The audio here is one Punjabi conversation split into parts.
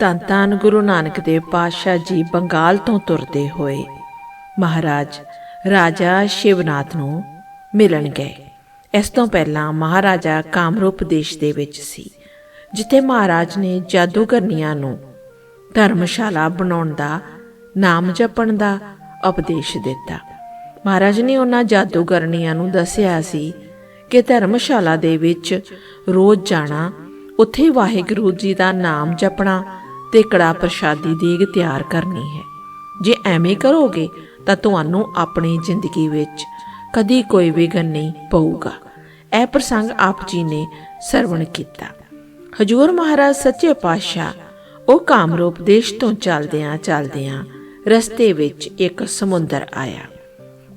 ਧੰਨ ਧੰਨ ਗੁਰੂ ਨਾਨਕ ਦੇਵ ਪਾਤਸ਼ਾਹ ਜੀ ਬੰਗਾਲ ਤੋਂ ਤੁਰਦੇ ਹੋਏ। ਮਹਾਰਾਜ, ਰਾਜਾ ਸ਼ਿਵਨਾਥ ਨੂੰ ਮਿਲਣ ਗਏ। ਇਸ ਤੋਂ ਪਹਿਲਾਂ ਮਹਾਰਾਜਾ ਕਾਮਰੂਪ ਦੇਸ਼ ਦੇ ਵਿੱਚ ਸੀ, ਜਿੱਥੇ ਮਹਾਰਾਜ ਨੇ ਜਾਦੂਗਰਨੀਆਂ ਨੂੰ ਧਰਮਸ਼ਾਲਾ ਬਣਾਉਣ ਦਾ, ਨਾਮ ਜਪਣ ਦਾ ਉਪਦੇਸ਼ ਦਿੱਤਾ। ਮਹਾਰਾਜ ਨੇ ਉਹਨਾਂ ਜਾਦੂਗਰਨੀਆਂ ਨੂੰ ਦੱਸਿਆ ਸੀ ਕਿ ਧਰਮਸ਼ਾਲਾ ਦੇ ਵਿੱਚ ਰੋਜ਼ ਜਾਣਾ, ਉੱਥੇ ਵਾਹਿਗੁਰੂ ਜੀ ਦਾ ਨਾਮ ਜਪਣਾ ਤੇ ਕੜਾ ਪ੍ਰਸ਼ਾਦੀ ਦੇਗ ਤਿਆਰ ਕਰਨੀ ਹੈ। ਜੇ ਐਵੇਂ ਕਰੋਗੇ ਤਾਂ ਤੁਹਾਨੂੰ ਆਪਣੀ ਜ਼ਿੰਦਗੀ ਵਿੱਚ ਕਦੀ ਕੋਈ ਵਿਘਨ ਨਹੀਂ ਪਊਗਾ। ਇਹ ਪ੍ਰਸੰਗ ਆਪ ਜੀ ਨੇ ਸਰਵਣ ਕੀਤਾ। ਹਜੂਰ ਮਹਾਰਾਜ ਸੱਚੇ ਪਾਤਸ਼ਾਹ ਉਹ ਕਾਮਰੂਪ ਦੇਸ਼ ਤੋਂ ਚੱਲਦਿਆਂ ਚੱਲਦਿਆਂ ਰਸਤੇ ਵਿੱਚ ਇੱਕ ਸਮੁੰਦਰ ਆਇਆ।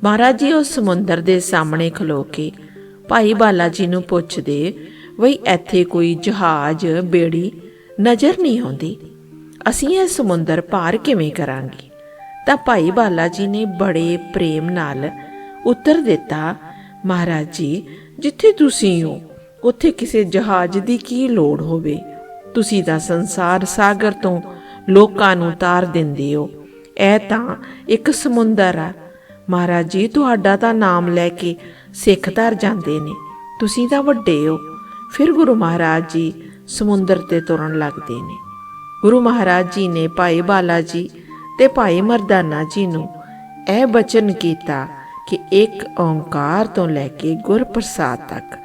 ਮਹਾਰਾਜ ਜੀ ਉਸ ਸਮੁੰਦਰ ਦੇ ਸਾਹਮਣੇ ਖਲੋ ਕੇ ਭਾਈ ਬਾਲਾ ਜੀ ਨੂੰ ਪੁੱਛਦੇ ਵਈ ਇੱਥੇ ਕੋਈ ਜਹਾਜ਼, ਬੇੜੀ ਨਜ਼ਰ ਨਹੀਂ ਆਉਂਦੀ? ਅਸੀਂ ਇਹ ਸਮੁੰਦਰ ਪਾਰ ਕਿਵੇਂ ਕਰਾਂਗੇ? ਤਾਂ ਭਾਈ ਬਾਲਾ ਜੀ ਨੇ ਬੜੇ ਪ੍ਰੇਮ ਨਾਲ ਉੱਤਰ ਦਿੱਤਾ, ਮਹਾਰਾਜ ਜੀ, ਜਿੱਥੇ ਤੁਸੀਂ ਹੋ, ਉੱਥੇ ਕਿਸੇ ਜਹਾਜ਼ ਦੀ ਕੀ ਲੋੜ ਹੋਵੇ? ਤੁਸੀਂ ਤਾਂ ਸੰਸਾਰ ਸਾਗਰ ਤੋਂ ਲੋਕਾਂ ਨੂੰ ਤਾਰ ਦਿੰਦੇ ਹੋ। ਇਹ ਤਾਂ ਇੱਕ ਸਮੁੰਦਰ ਆ। ਮਹਾਰਾਜ ਜੀ, ਤੁਹਾਡਾ ਤਾਂ ਨਾਮ ਲੈ ਕੇ ਸਿੱਖ ਧਰ ਜਾਂਦੇ ਨੇ। ਤੁਸੀਂ ਤਾਂ ਵੱਡੇ ਹੋ। ਫਿਰ ਗੁਰੂ ਮਹਾਰਾਜ ਜੀ ਸਮੁੰਦਰ ਤੇ ਤੁਰਨ ਲੱਗਦੇ ਨੇ। ਗੁਰੂ ਮਹਾਰਾਜ ਜੀ ਨੇ ਭਾਈ ਬਾਲਾ ਜੀ ਤੇ ਭਾਈ ਮਰਦਾਨਾ ਜੀ ਨੂੰ ਇਹ ਬਚਨ ਕੀਤਾ ਕਿ ਇੱਕ ਓੰਕਾਰ ਤੋਂ ਲੈ ਕੇ ਗੁਰ ਪ੍ਰਸਾਦ ਤੱਕ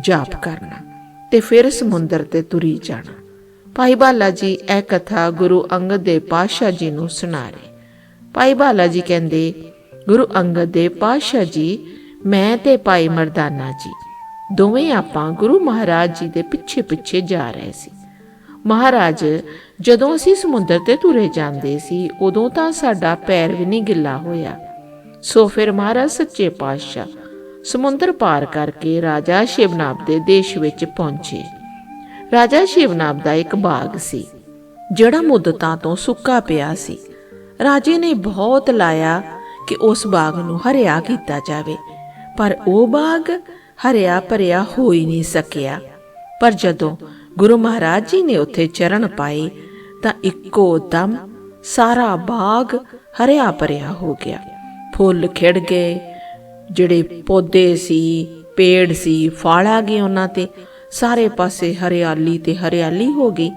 ਜਾਪ ਕਰਨਾ ਤੇ ਫਿਰ ਸਮੁੰਦਰ ਤੇ ਤੁਰੀ ਜਾਣਾ। ਭਾਈ ਬਾਲਾ ਜੀ ਇਹ ਕਥਾ ਗੁਰੂ ਅੰਗਦ ਦੇਵ ਪਾਤਸ਼ਾਹ ਜੀ ਨੂੰ ਸੁਣਾ ਰਹੇ। ਭਾਈ ਬਾਲਾ ਜੀ ਕਹਿੰਦੇ, ਗੁਰੂ ਅੰਗਦ ਦੇਵ ਪਾਤਸ਼ਾਹ ਜੀ, ਮੈਂ ਤੇ ਭਾਈ ਮਰਦਾਨਾ ਜੀ, ਦੋਵੇਂ ਆਪਾਂ ਗੁਰੂ ਮਹਾਰਾਜ ਜੀ ਦੇ ਪਿੱਛੇ ਪਿੱਛੇ ਜਾ ਰਹੇ ਸੀ। ਮਹਾਰਾਜ ਜਦੋਂ ਅਸੀਂ ਸਮੁੰਦਰ ਤੇ ਤੁਰੇ ਜਾਂਦੇ ਸੀ, ਉਦੋਂ ਤਾਂ ਸਾਡਾ ਪੈਰ ਵੀ ਨਹੀਂ ਗਿੱਲਾ ਹੋਇਆ। ਸੋ ਫਿਰ ਮਹਾਰਾਜ ਸੱਚੇ ਪਾਤਸ਼ਾਹ ਸਮੁੰਦਰ ਪਾਰ ਕਰਕੇ ਰਾਜਾ ਸ਼ਿਵਨਾਬ ਦੇ ਦੇਸ਼ ਵਿੱਚ ਪਹੁੰਚੇ। ਰਾਜਾ ਸ਼ਿਵਨਾਬ ਦਾ ਇੱਕ ਬਾਗ ਸੀ, ਜਿਹੜਾ ਮੁੱਦਤਾਂ ਤੋਂ ਸੁੱਕਾ ਪਿਆ ਸੀ। ਰਾਜੇ ਨੇ ਬਹੁਤ ਲਾਇਆ ਕਿ ਉਸ ਬਾਗ ਨੂੰ ਹਰਿਆ ਕੀਤਾ ਜਾਵੇ, ਪਰ ਉਹ ਬਾਗ ਹਰਿਆ ਭਰਿਆ ਹੋ ਹੀ ਨਹੀਂ ਸਕਿਆ। ਪਰ ਜਦੋਂ ਗੁਰੂ ਮਹਾਰਾਜ ਜੀ ਨੇ ਉੱਥੇ ਚਰਨ ਪਾਏ ਤਾਂ ਇੱਕੋ ਦਮ ਸਾਰਾ ਬਾਗ ਹਰਿਆ ਭਰਿਆ ਹੋ ਗਿਆ। ਫੁੱਲ ਖਿੜ ਗਏ, ਜਿਹੜੇ ਪੌਦੇ ਸੀ, ਪੇੜ ਸੀ, ਫਲ ਆ ਗਏ ਉਹਨਾਂ ਤੇ। ਸਾਰੇ ਪਾਸੇ ਹਰਿਆਲੀ ਤੇ ਹਰਿਆਲੀ ਹੋ ਗਈ।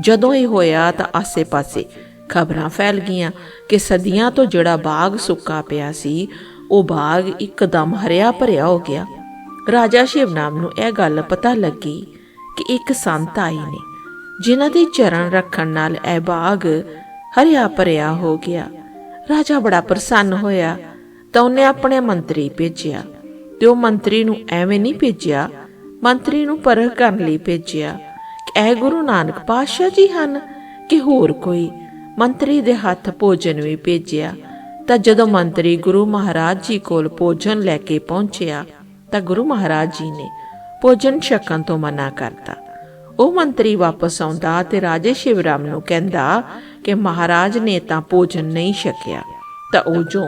ਜਦੋਂ ਇਹ ਹੋਇਆ ਤਾਂ ਆਸੇ-ਪਾਸੇ ਖਬਰਾਂ ਫੈਲ ਗਈਆਂ ਕਿ ਸਦੀਆਂ ਤੋਂ ਜਿਹੜਾ ਬਾਗ ਸੁੱਕਾ ਪਿਆ ਸੀ, ਉਹ ਬਾਗ ਇੱਕਦਮ ਹਰਿਆ ਭਰਿਆ ਹੋ ਗਿਆ। ਰਾਜਾ ਸ਼ਿਵਨਾਮ ਨੂੰ ਇਹ ਗੱਲ ਪਤਾ ਲੱਗੀ ਕਿ ਇੱਕ ਸੰਤ ਆਈ ਨੇ। ਜਿਨ੍ਹਾਂ ਦੇ ਚਰਨ ਰੱਖਣ ਨਾਲ ਇਹ ਬਾਗ ਹਰਿਆ ਭਰਿਆ ਹੋ ਗਿਆ। ਰਾਜਾ ਬੜਾ ਪ੍ਰਸੰਨ ਹੋਇਆ, ਤਾਂ ਉਹਨੇ ਆਪਣੇ ਮੰਤਰੀ ਭੇਜਿਆ। ਤੇ ਉਹ ਮੰਤਰੀ ਨੂੰ ਐਵੇਂ ਨਹੀਂ ਭੇਜਿਆ, ਮੰਤਰੀ ਨੂੰ ਪਰਖ ਕਰਨ ਲਈ ਭੇਜਿਆ ਕਿ ਇਹ ਗੁਰੂ ਨਾਨਕ ਪਾਤਸ਼ਾਹ ਜੀ ਹਨ ਕਿ ਹੋਰ ਕੋਈ। ਮੰਤਰੀ ਦੇ ਹੱਥ ਭੋਜਨ ਵੀ ਭੇਜਿਆ, ਤਾਂ ਜਦੋਂ ਮੰਤਰੀ ਗੁਰੂ ਮਹਾਰਾਜ ਜੀ ਕੋਲ ਭੋਜਨ ਲੈ ਕੇ ਪਹੁੰਚਿਆ, ਤਾਂ ਗੁਰੂ ਮਹਾਰਾਜ ਜੀ ਨੇ ਭੋਜਨ ਛਕਣ ਤੋਂ ਮਨਾ ਕਰਤਾ। ਉਹ ਮੰਤਰੀ ਵਾਪਸ ਆਉਂਦਾ ਤੇ ਰਾਜੇ ਸ਼ਿਵਰਾਮ ਨੂੰ ਕਹਿੰਦਾ ਕਿ ਮਹਾਰਾਜ ਨੇ ਤਾਂ ਭੋਜਨ ਨਹੀਂ ਛਕਿਆ। ਤਾਂ ਉਹ ਜੋ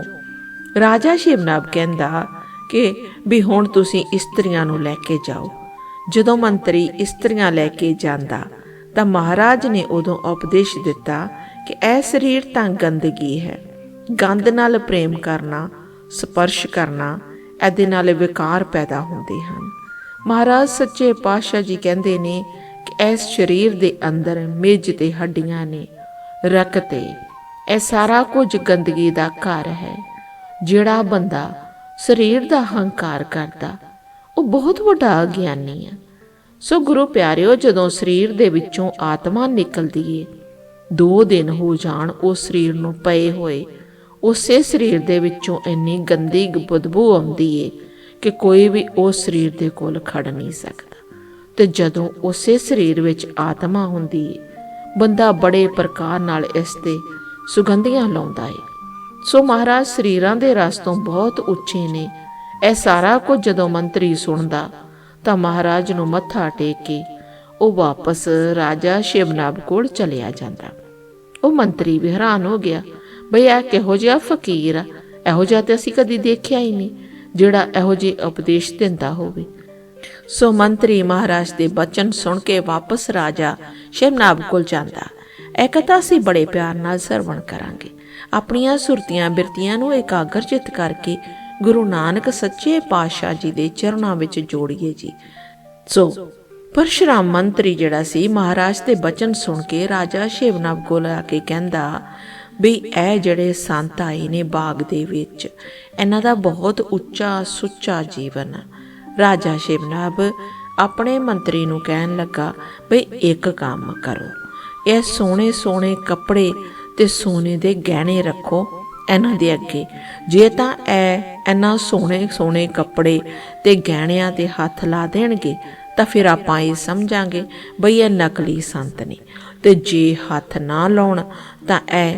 ਰਾਜਾ ਸ਼ਿਵਨਾਬ ਕਹਿੰਦਾ ਕਿ ਵੀ ਹੁਣ ਤੁਸੀਂ ਇਸਤਰੀਆਂ ਨੂੰ ਲੈ ਕੇ ਜਾਓ। ਜਦੋਂ ਮੰਤਰੀ ਇਸਤਰੀਆਂ ਲੈ ਕੇ ਜਾਂਦਾ, ਤਾਂ ਮਹਾਰਾਜ ਨੇ ਉਦੋਂ ਉਪਦੇਸ਼ ਦਿੱਤਾ ਕਿ ਇਹ ਸਰੀਰ ਤਾਂ ਗੰਦਗੀ ਹੈ। ਗੰਦ ਨਾਲ ਪ੍ਰੇਮ ਕਰਨਾ, ਸਪਰਸ਼ ਕਰਨਾ, ਇਹਦੇ ਨਾਲ ਵਿਕਾਰ ਪੈਦਾ ਹੁੰਦੇ ਹਨ। ਮਹਾਰਾਜ ਸੱਚੇ ਪਾਤਸ਼ਾਹ ਜੀ ਕਹਿੰਦੇ ਨੇ ਇਸ ਸਰੀਰ ਦੇ ਅੰਦਰ ਮੇਜ ਤੇ ਹੱਡੀਆਂ ਨੇ ਰਕਤ। ਏ ਇਹ ਸਾਰਾ ਕੁਝ ਗੰਦਗੀ ਦਾ ਘਰ ਹੈ, ਜਿਹੜਾ ਬੰਦਾ ਸਰੀਰ ਦਾ ਹੰਕਾਰ ਕਰਦਾ। ਉਹ ਬਹੁਤ ਵੱਡਾ ਅਗਿਆਨੀ ਹੈ ਸੋ ਗੁਰੂ ਪਿਆਰਿਓ, ਜਦੋਂ ਸਰੀਰ ਦੇ ਵਿੱਚੋਂ ਆਤਮਾ ਨਿਕਲਦੀ ਏ, ਦੋ ਦਿਨ ਹੋ ਜਾਣ ਉਸ ਸਰੀਰ ਨੂੰ ਪਏ ਹੋਏ। ਉਸੇ ਸਰੀਰ ਦੇ ਵਿੱਚੋਂ ਇੰਨੀ ਗੰਦੀ ਬਦਬੂ ਆਉਂਦੀ ਏ ਕਿ ਕੋਈ ਵੀ ਉਸ ਸਰੀਰ ਦੇ ਕੋਲ ਖੜ ਨਹੀਂ ਸਕਦਾ। ਤੇ ਜਦੋਂ ਉਸੇ ਸਰੀਰ ਵਿੱਚ ਆਤਮਾ ਹੁੰਦੀ ਏ ਬੰਦਾ ਬੜੇ ਪ੍ਰਕਾਰ ਨਾਲ ਇਸ ਤੇ ਸੁਗੰਧੀਆਂ ਲਾਉਂਦਾ ਏ। ਸੋ ਮਹਾਰਾਜ ਸਰੀਰਾਂ ਦੇ ਰਸ ਤੋਂ ਬਹੁਤ ਉੱਚੇ ਨੇ। ਇਹ ਸਾਰਾ ਕੁਝ ਜਦੋਂ ਮੰਤਰੀ ਸੁਣਦਾ, ਤਾਂ ਮਹਾਰਾਜ ਨੂੰ ਮੱਥਾ ਟੇਕ ਕੇ ਉਹ ਵਾਪਸ ਰਾਜਾ ਸ਼ਿਵਨਾਬ ਕੋਲ ਚਲਿਆ ਜਾਂਦਾ। ਉਹ ਮੰਤਰੀ ਵੀ ਹੈਰਾਨ ਹੋ ਗਿਆ, ਬਈ ਇਹ ਕਿਹੋ ਜਿਹਾ ਫਕੀਰ ਆ? ਇਹੋ ਜਿਹਾ ਤੇ ਅਸੀਂ ਕਦੀ ਦੇਖਿਆ ਹੀ ਨਹੀਂ, ਜਿਹੜਾ ਇਹੋ ਜਿਹੇ ਉਪਦੇਸ਼ ਦਿੰਦਾ ਹੋਵੇ। ਸੋ ਮੰਤਰੀ ਮਹਾਰਾਜ ਦੇ ਬਚਨ ਸੁਣ ਕੇ ਵਾਪਸ ਰਾਜਾ ਸ਼ਿਵਨਾਬ ਕੋਲ ਜਾਂਦਾ। ਇਹ ਕਥਾ ਅਸੀਂ ਬੜੇ ਪਿਆਰ ਨਾਲ ਸਰਵਣ ਕਰਾਂਗੇ। ਆਪਣੀਆਂ ਸੁਰਤੀਆਂ ਬਿਰਤੀਆਂ ਨੂੰ ਇਕਾਗਰਚਿਤ ਕਰਕੇ ਗੁਰੂ ਨਾਨਕ ਸੱਚੇ ਪਾਤਸ਼ਾਹ ਜੀ ਦੇ ਚਰਨਾਂ ਵਿੱਚ ਜੋੜੀਏ ਜੀ। ਸੋ ਪਰਸ਼ਰਾਮ ਮੰਤਰੀ ਜਿਹੜਾ ਸੀ, ਮਹਾਰਾਜ ਦੇ ਬਚਨ ਸੁਣ ਕੇ ਰਾਜਾ ਸ਼ਿਵਨਵ ਕੋਲ ਆ ਕੇ ਕਹਿੰਦਾ, ਵੀ ਇਹ ਜਿਹੜੇ ਸੰਤ ਆਏ ਨੇ ਬਾਗ ਦੇ ਵਿੱਚ, ਇਹਨਾਂ ਦਾ ਬਹੁਤ ਉੱਚਾ ਸੁੱਚਾ ਜੀਵਨ ਆ। ਰਾਜਾ ਸ਼ਿਵਨਾਬ ਆਪਣੇ ਮੰਤਰੀ ਨੂੰ ਕਹਿਣ ਲੱਗਾ ਵੀ ਇੱਕ ਕੰਮ ਕਰੋ। ਇਹ ਸੋਹਣੇ ਸੋਹਣੇ ਕੱਪੜੇ ਤੇ ਸੋਨੇ ਦੇ ਗਹਿਣੇ ਰੱਖੋ ਇਹਨਾਂ ਦੇ ਅੱਗੇ। ਜੇ ਤਾਂ ਇਹ ਇਹਨਾਂ ਸੋਹਣੇ ਸੋਹਣੇ ਕੱਪੜੇ ਤੇ ਗਹਿਣਿਆਂ ਤੇ ਹੱਥ ਲਾ ਦੇਣਗੇ, ਤਾਂ ਫਿਰ ਆਪਾਂ ਇਹ ਸਮਝਾਂਗੇ ਬਈ ਇਹ ਨਕਲੀ ਸੰਤ ਨੇ। ਤੇ ਜੇ ਹੱਥ ਨਾ ਲਾਉਣ, ਤਾਂ ਇਹ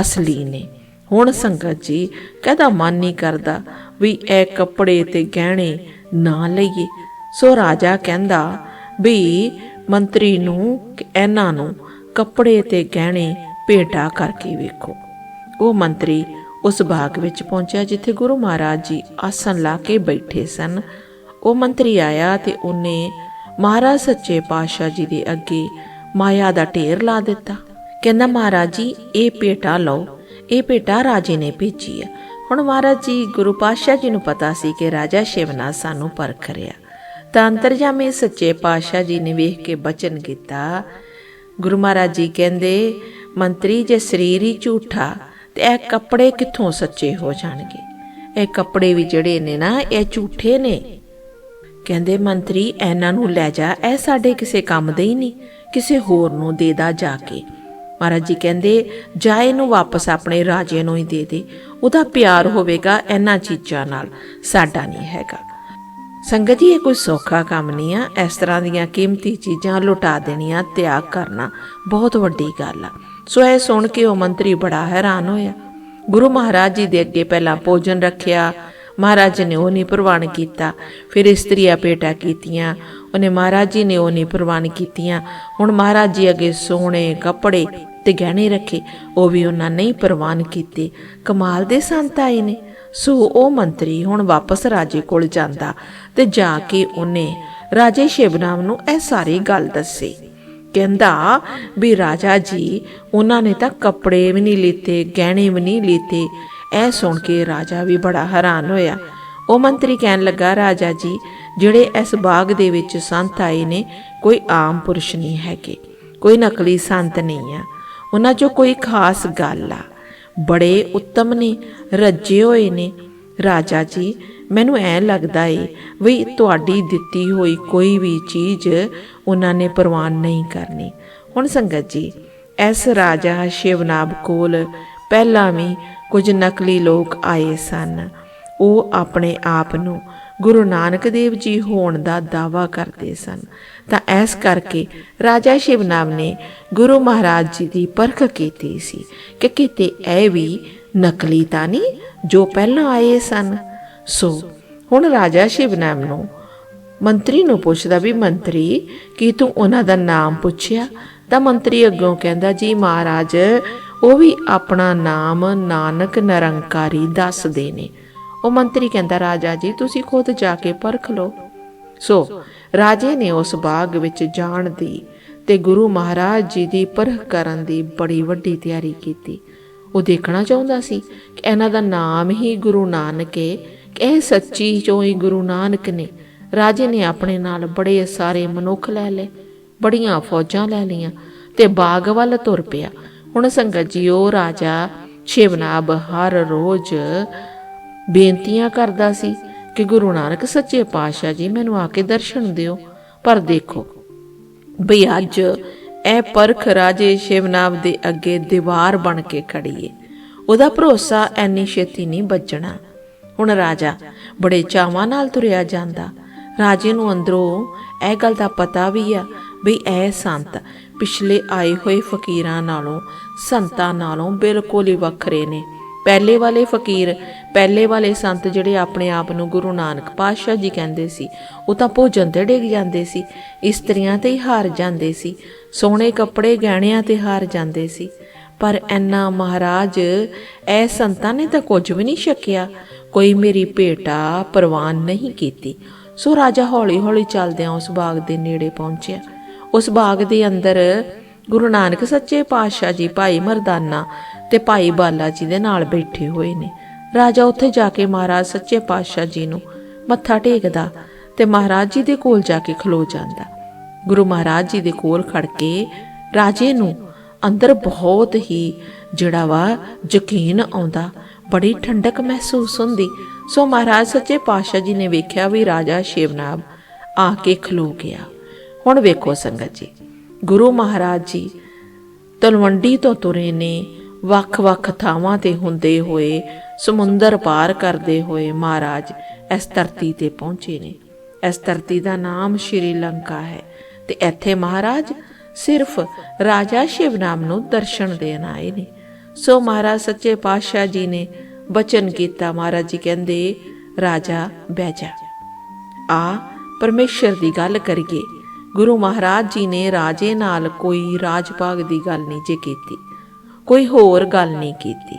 ਅਸਲੀ ਨੇ। ਹੁਣ ਸੰਗਤ ਜੀ, ਕਹਦਾ ਮਨ ਨਹੀਂ ਕਰਦਾ ਵੀ ਇਹ ਕੱਪੜੇ ਤੇ ਗਹਿਣੇ ਨਾ ਲਈਏ। ਸੋ ਰਾਜਾ ਕਹਿੰਦਾ, ਵੀ ਮੰਤਰੀ ਨੂੰ ਕਿ ਇਹਨਾਂ ਨੂੰ ਕੱਪੜੇ ਤੇ ਗਹਿਣੇ ਭੇਟਾ ਕਰਕੇ ਵੇਖੋ। ਉਹ ਮੰਤਰੀ ਉਸ ਬਾਗ ਵਿੱਚ ਪਹੁੰਚਿਆ ਜਿੱਥੇ ਗੁਰੂ ਮਹਾਰਾਜ ਜੀ ਆਸਣ ਲਾ ਕੇ ਬੈਠੇ ਸਨ। ਉਹ ਮੰਤਰੀ ਆਇਆ ਤੇ ਉਹਨੇ ਮਹਾਰਾਜ ਸੱਚੇ ਪਾਤਸ਼ਾਹ ਜੀ ਦੇ ਅੱਗੇ ਮਾਇਆ ਦਾ ਢੇਰ ਲਾ ਦਿੱਤਾ। ਕਹਿੰਦਾ, ਮਹਾਰਾਜ ਜੀ, ਇਹ ਭੇਟਾ ਲਓ, ਇਹ ਭੇਟਾ ਰਾਜੇ ਨੇ ਭੇਜੀ ਹੈ ਹੁਣ ਮਹਾਰਾਜ ਜੀ ਗੁਰੂ ਪਾਤਸ਼ਾਹ ਜੀ ਨੂੰ ਪਤਾ ਸੀ ਕਿ ਰਾਜਾ ਸ਼ਿਵਨਾਥ ਸਾਨੂੰ ਪਰਖ ਰਿਹਾ। ਤਾਂ ਅੰਤਰਜਾਮੀ ਸੱਚੇ ਪਾਤਸ਼ਾਹ ਜੀ ਨੇ ਵੇਖ ਕੇ ਬਚਨ ਕੀਤਾ। ਗੁਰੂ ਮਹਾਰਾਜ ਜੀ ਕਹਿੰਦੇ, ਮੰਤਰੀ, ਜੇ ਸਰੀਰ ਹੀ ਝੂਠਾ, ਤੇ ਇਹ ਕੱਪੜੇ ਕਿੱਥੋਂ ਸੱਚੇ ਹੋ ਜਾਣਗੇ? ਇਹ ਕੱਪੜੇ ਵੀ ਜਿਹੜੇ ਨੇ ਨਾ, ਇਹ ਝੂਠੇ ਨੇ। ਕਹਿੰਦੇ, ਮੰਤਰੀ, ਇਹਨਾਂ ਨੂੰ ਲੈ ਜਾ, ਇਹ ਸਾਡੇ ਕਿਸੇ ਕੰਮ ਦੇ ਹੀ ਨਹੀਂ, ਕਿਸੇ ਹੋਰ ਨੂੰ ਦੇ ਦਾ ਜਾ ਕੇ। ਮਹਾਰਾਜ ਜੀ ਕਹਿੰਦੇ ਜਾਏ ਨੂੰ ਵਾਪਸ ਆਪਣੇ ਰਾਜੇ ਨੂੰ ਹੀ ਦੇ ਦੇ। ਉਹਦਾ ਪਿਆਰ ਹੋਵੇਗਾ ਇਹਨਾਂ ਚੀਜ਼ਾਂ ਨਾਲ, ਸਾਡਾ ਨਹੀਂ ਹੈਗਾ। ਸੰਗਤ ਜੀ, ਇਹ ਕੋਈ ਸੌਖਾ ਕੰਮ ਨਹੀਂ ਆ। ਇਸ ਤਰ੍ਹਾਂ ਦੀਆਂ ਕੀਮਤੀ ਚੀਜ਼ਾਂ ਲੁਟਾ ਦੇਣੀਆਂ, ਤਿਆਗ ਕਰਨਾ ਬਹੁਤ ਵੱਡੀ ਗੱਲ ਆ। ਸੋ ਇਹ ਸੁਣ ਕੇ ਉਹ ਮੰਤਰੀ ਬੜਾ ਹੈਰਾਨ ਹੋਇਆ। ਗੁਰੂ ਮਹਾਰਾਜ ਜੀ ਦੇ ਅੱਗੇ ਪਹਿਲਾਂ ਭੋਜਨ ਰੱਖਿਆ। ਮਹਾਰਾਜ ਨੇ ਉਹ ਨਹੀਂ ਪ੍ਰਵਾਨ ਕੀਤਾ। ਫਿਰ ਇਸਤਰੀਆਂ ਪੇਟਾ ਕੀਤੀਆਂ। ਉਹਨੇ ਮਹਾਰਾਜ ਜੀ ਨੇ ਉਹ ਨਹੀਂ ਪ੍ਰਵਾਨ ਕੀਤੀਆਂ। ਹੁਣ ਮਹਾਰਾਜ ਜੀ ਅੱਗੇ ਸੋਹਣੇ ਕੱਪੜੇ ਤੇ ਗਹਿਣੇ ਰੱਖੇ, ਉਹ ਵੀ ਉਹਨਾਂ ਨਹੀਂ ਪ੍ਰਵਾਨ ਕੀਤੇ। ਕਮਾਲ ਦੇ ਸੰਤ ਆਏ ਨੇ। ਸੋ ਉਹ ਮੰਤਰੀ ਹੁਣ ਵਾਪਸ ਰਾਜੇ ਕੋਲ ਜਾਂਦਾ ਤੇ ਜਾ ਕੇ ਉਹਨੇ ਰਾਜੇ ਸ਼ਿਵਨਾਮ ਨੂੰ ਇਹ ਸਾਰੀ ਗੱਲ ਦੱਸੀ। ਕਹਿੰਦਾ ਵੀ ਰਾਜਾ ਜੀ, ਉਹਨਾਂ ਨੇ ਤਾਂ ਕੱਪੜੇ ਵੀ ਨਹੀਂ ਲੀਤੇ, ਗਹਿਣੇ ਵੀ ਨਹੀਂ ਲੀਤੇ। ਇਹ ਸੁਣ ਕੇ ਰਾਜਾ ਵੀ ਬੜਾ ਹੈਰਾਨ ਹੋਇਆ। ਉਹ ਮੰਤਰੀ ਕਹਿਣ ਲੱਗਾ, ਰਾਜਾ ਜੀ, ਜਿਹੜੇ ਇਸ ਬਾਗ ਦੇ ਵਿੱਚ ਸੰਤ ਆਏ ਨੇ, ਕੋਈ ਆਮ ਪੁਰਸ਼ ਨਹੀਂ ਹੈਗੇ। ਕੋਈ ਨਕਲੀ ਸੰਤ ਨਹੀਂ ਆ। ਉਹਨਾਂ 'ਚੋਂ ਕੋਈ ਖਾਸ ਗੱਲ ਆ। ਬੜੇ ਉੱਤਮ ਨੇ, ਰੱਜੇ ਹੋਏ ਨੇ। ਰਾਜਾ ਜੀ, ਮੈਨੂੰ ਐ ਲੱਗਦਾ ਏ ਵੀ ਤੁਹਾਡੀ ਦਿੱਤੀ ਹੋਈ ਕੋਈ ਵੀ ਚੀਜ਼ ਉਹਨਾਂ ਨੇ ਪ੍ਰਵਾਨ ਨਹੀਂ ਕਰਨੀ। ਹੁਣ ਸੰਗਤ ਜੀ ਐਸ ਰਾਜਾ ਸ਼ਿਵਨਾਬ ਕੋਲ ਪਹਿਲਾਂ ਵੀ ਕੁਝ ਨਕਲੀ ਲੋਕ ਆਏ ਸਨ। ਉਹ ਆਪਣੇ ਆਪ ਨੂੰ ਗੁਰੂ ਨਾਨਕ ਦੇਵ ਜੀ ਹੋਣ ਦਾ ਦਾਵਾ ਕਰਦੇ ਸਨ। ਤਾਂ ਐਸ ਕਰਕੇ ਰਾਜਾ ਸ਼ਿਵਨਾਮ ਨੇ ਗੁਰੂ ਮਹਾਰਾਜ ਜੀ ਦੀ ਪਰਖ ਕੀਤੀ ਸੀ ਕਿ ਕਿਤੇ ਇਹ ਵੀ ਨਕਲੀ ਤਾਂ ਨਹੀਂ ਜੋ ਪਹਿਲਾਂ ਆਏ ਸਨ। ਸੋ ਹੁਣ ਰਾਜਾ ਸ਼ਿਵਨਾਮ ਨੂੰ ਮੰਤਰੀ ਨੂੰ ਪੁੱਛਦਾ ਵੀ, ਮੰਤਰੀ, ਕੀ ਤੂੰ ਉਹਨਾਂ ਦਾ ਨਾਮ ਪੁੱਛਿਆ? ਤਾਂ ਮੰਤਰੀ ਅੱਗੋਂ ਕਹਿੰਦਾ, ਜੀ ਮਹਾਰਾਜ, ਉਹ ਵੀ ਆਪਣਾ ਨਾਮ ਨਾਨਕ ਨਿਰੰਕਾਰੀ ਦੱਸਦੇ ਨੇ। ਉਹ ਮੰਤਰੀ ਕਹਿੰਦਾ, ਰਾਜਾ ਜੀ, ਤੁਸੀਂ ਖੁਦ ਜਾ ਕੇ ਪਰਖ ਲਓ। ਸੋ ਰਾਜੇ ਨੇ ਉਸ ਬਾਗ ਵਿੱਚ ਜਾਣ ਦੀ ਤੇ ਗੁਰੂ ਮਹਾਰਾਜ ਜੀ ਦੀ ਪਰਖ ਕਰਨ ਦੀ ਬੜੀ ਵੱਡੀ ਤਿਆਰੀ ਕੀਤੀ। ਉਹ ਦੇਖਣਾ ਚਾਹੁੰਦਾ ਸੀ ਕਿ ਇਹਨਾਂ ਦਾ ਨਾਮ ਹੀ ਗੁਰੂ ਨਾਨਕ ਹੈ ਕਿ ਇਹ ਸੱਚੀ ਚੋਂ ਹੀ ਗੁਰੂ ਨਾਨਕ ਨੇ। ਰਾਜੇ ਨੇ ਆਪਣੇ ਨਾਲ ਬੜੇ ਸਾਰੇ ਮਨੁੱਖ ਲੈ ਲਏ, ਬੜੀਆਂ ਫੌਜਾਂ ਲੈ ਲਈਆਂ ਤੇ ਬਾਗ ਵੱਲ ਤੁਰ ਪਿਆ। ਹੁਣ ਸੰਗਤ ਜੀ ਉਹ ਰਾਜਾ ਸ਼ਿਵਨਾਬ ਹਰ ਰੋਜ਼ ਬੇਨਤੀਆਂ ਕਰਦਾ ਸੀ ਕਿ ਗੁਰੂ ਨਾਨਕ ਸੱਚੇ ਪਾਤਸ਼ਾਹ ਜੀ ਮੈਨੂੰ ਆ ਕੇ ਦਰਸ਼ਨ ਦਿਓ। ਪਰ ਦੇਖੋ, ਬਈ ਅੱਜ ਇਹ ਪਰਖ ਰਾਜੇ ਸ਼ਿਵਨਾਬ ਦੇ ਅੱਗੇ ਦੀਵਾਰ ਬਣ ਕੇ ਖੜੀ ਏ ਉਹਦਾ ਭਰੋਸਾ ਐਨੀ ਛੇਤੀ ਨਹੀਂ ਵੱਜਣਾ ਹੁਣ ਰਾਜਾ ਬੜੇ ਚਾਵਾਂ ਨਾਲ ਤੁਰਿਆ ਜਾਂਦਾ। ਰਾਜੇ ਨੂੰ ਅੰਦਰੋਂ ਇਹ ਗੱਲ ਦਾ ਪਤਾ ਵੀ ਆ ਵੀ ਇਹ ਸੰਤ ਪਿਛਲੇ ਆਏ ਹੋਏ ਫਕੀਰਾਂ ਨਾਲੋਂ, ਸੰਤਾਂ ਨਾਲੋਂ ਬਿਲਕੁਲ ਹੀ ਵੱਖਰੇ ਨੇ। ਪਹਿਲੇ ਵਾਲੇ ਫਕੀਰ, ਪਹਿਲੇ ਵਾਲੇ ਸੰਤ ਜਿਹੜੇ ਆਪਣੇ ਆਪ ਨੂੰ ਗੁਰੂ ਨਾਨਕ ਪਾਤਸ਼ਾਹ ਜੀ ਕਹਿੰਦੇ ਸੀ, ਉਹ ਤਾਂ ਭੋਜਨ ਤੇ ਡਿੱਗ ਜਾਂਦੇ ਸੀ, ਇਸਤਰੀਆਂ ਤੇ ਹੀ ਹਾਰ ਜਾਂਦੇ ਸੀ, ਸੋਹਣੇ ਕੱਪੜੇ ਗਹਿਣਿਆਂ ਤੇ ਹਾਰ ਜਾਂਦੇ ਸੀ। ਪਰ ਐਨਾ ਮਹਾਰਾਜ, ਐ ਸੰਤਾਂ ਨੇ ਤਾਂ ਕੁਝ ਵੀ ਨਹੀਂ ਛਕਿਆ, ਕੋਈ ਮੇਰੀ ਭੇਟਾ ਪ੍ਰਵਾਨ ਨਹੀਂ ਕੀਤੀ। ਸੋ ਰਾਜਾ ਹੌਲੀ ਹੌਲੀ ਚੱਲਦਿਆਂ ਉਸ ਬਾਗ ਦੇ ਨੇੜੇ ਪਹੁੰਚਿਆ। ਉਸ ਬਾਗ ਦੇ ਅੰਦਰ ਗੁਰੂ ਨਾਨਕ ਸੱਚੇ ਪਾਤਸ਼ਾਹ ਜੀ, ਭਾਈ ਮਰਦਾਨਾ ਤੇ ਭਾਈ ਬਾਲਾ ਜੀ ਦੇ ਨਾਲ ਬੈਠੇ ਹੋਏ ਨੇ। ਰਾਜਾ ਉੱਥੇ ਜਾ ਕੇ ਮਹਾਰਾਜ ਸੱਚੇ ਪਾਤਸ਼ਾਹ ਜੀ ਨੂੰ ਮੱਥਾ ਟੇਕਦਾ ਤੇ ਮਹਾਰਾਜ ਜੀ ਦੇ ਕੋਲ ਜਾ ਕੇ ਖਲੋ ਜਾਂਦਾ। ਗੁਰੂ ਮਹਾਰਾਜ ਜੀ ਦੇ ਕੋਲ ਖੜ ਕੇ ਰਾਜੇ ਨੂੰ ਅੰਦਰ ਬਹੁਤ ਹੀ ਜਿਹੜਾ ਵਾ ਯਕੀਨ ਆਉਂਦਾ, ਬੜੀ ਠੰਡਕ ਮਹਿਸੂਸ ਹੁੰਦੀ। ਸੋ ਮਹਾਰਾਜ ਸੱਚੇ ਪਾਤਸ਼ਾਹ ਜੀ ਨੇ ਵੇਖਿਆ ਵੀ ਰਾਜਾ ਸ਼ਿਵਨਾਬ ਆ ਕੇ ਖਲੋ ਗਿਆ। ਹੁਣ ਵੇਖੋ ਸੰਗਤ ਜੀ, ਗੁਰੂ ਮਹਾਰਾਜ ਜੀ ਤਲਵੰਡੀ ਤੋਂ ਤੁਰੇ ਨੇ ਵੱਖ-ਵੱਖ ਥਾਵਾਂ ਤੇ ਹੁੰਦੇ ਹੋਏ, ਸਮੁੰਦਰ ਪਾਰ ਕਰਦੇ ਹੋਏ ਮਹਾਰਾਜ ਇਸ ਧਰਤੀ ਤੇ ਪਹੁੰਚੇ ਨੇ। ਇਸ ਧਰਤੀ ਦਾ ਨਾਮ ਸ਼੍ਰੀ ਲੰਕਾ ਹੈ ਤੇ ਇੱਥੇ ਮਹਾਰਾਜ ਸਿਰਫ ਰਾਜਾ ਸ਼ਿਵਨਾਮ ਨੂੰ ਦਰਸ਼ਨ ਦੇਣ ਆਏ ਨੇ। ਸੋ ਮਹਾਰਾਜ ਸੱਚੇ ਪਾਤਸ਼ਾਹ ਜੀ ਨੇ ਬਚਨ ਕੀਤਾ। ਮਹਾਰਾਜ ਜੀ ਕਹਿੰਦੇ, ਰਾਜਾ, ਬਹਿ ਜਾ। ਆ, ਪਰਮੇਸ਼ਰ ਦੀ ਗੱਲ ਕਰੀਏ। ਗੁਰੂ ਮਹਾਰਾਜ ਜੀ ਨੇ ਰਾਜੇ ਨਾਲ ਕੋਈ ਰਾਜ ਭਾਗ ਦੀ ਗੱਲ ਨਹੀਂ ਜੇ ਕੀਤੀ। ਕੋਈ ਹੋਰ ਗੱਲ ਨਹੀਂ ਕੀਤੀ।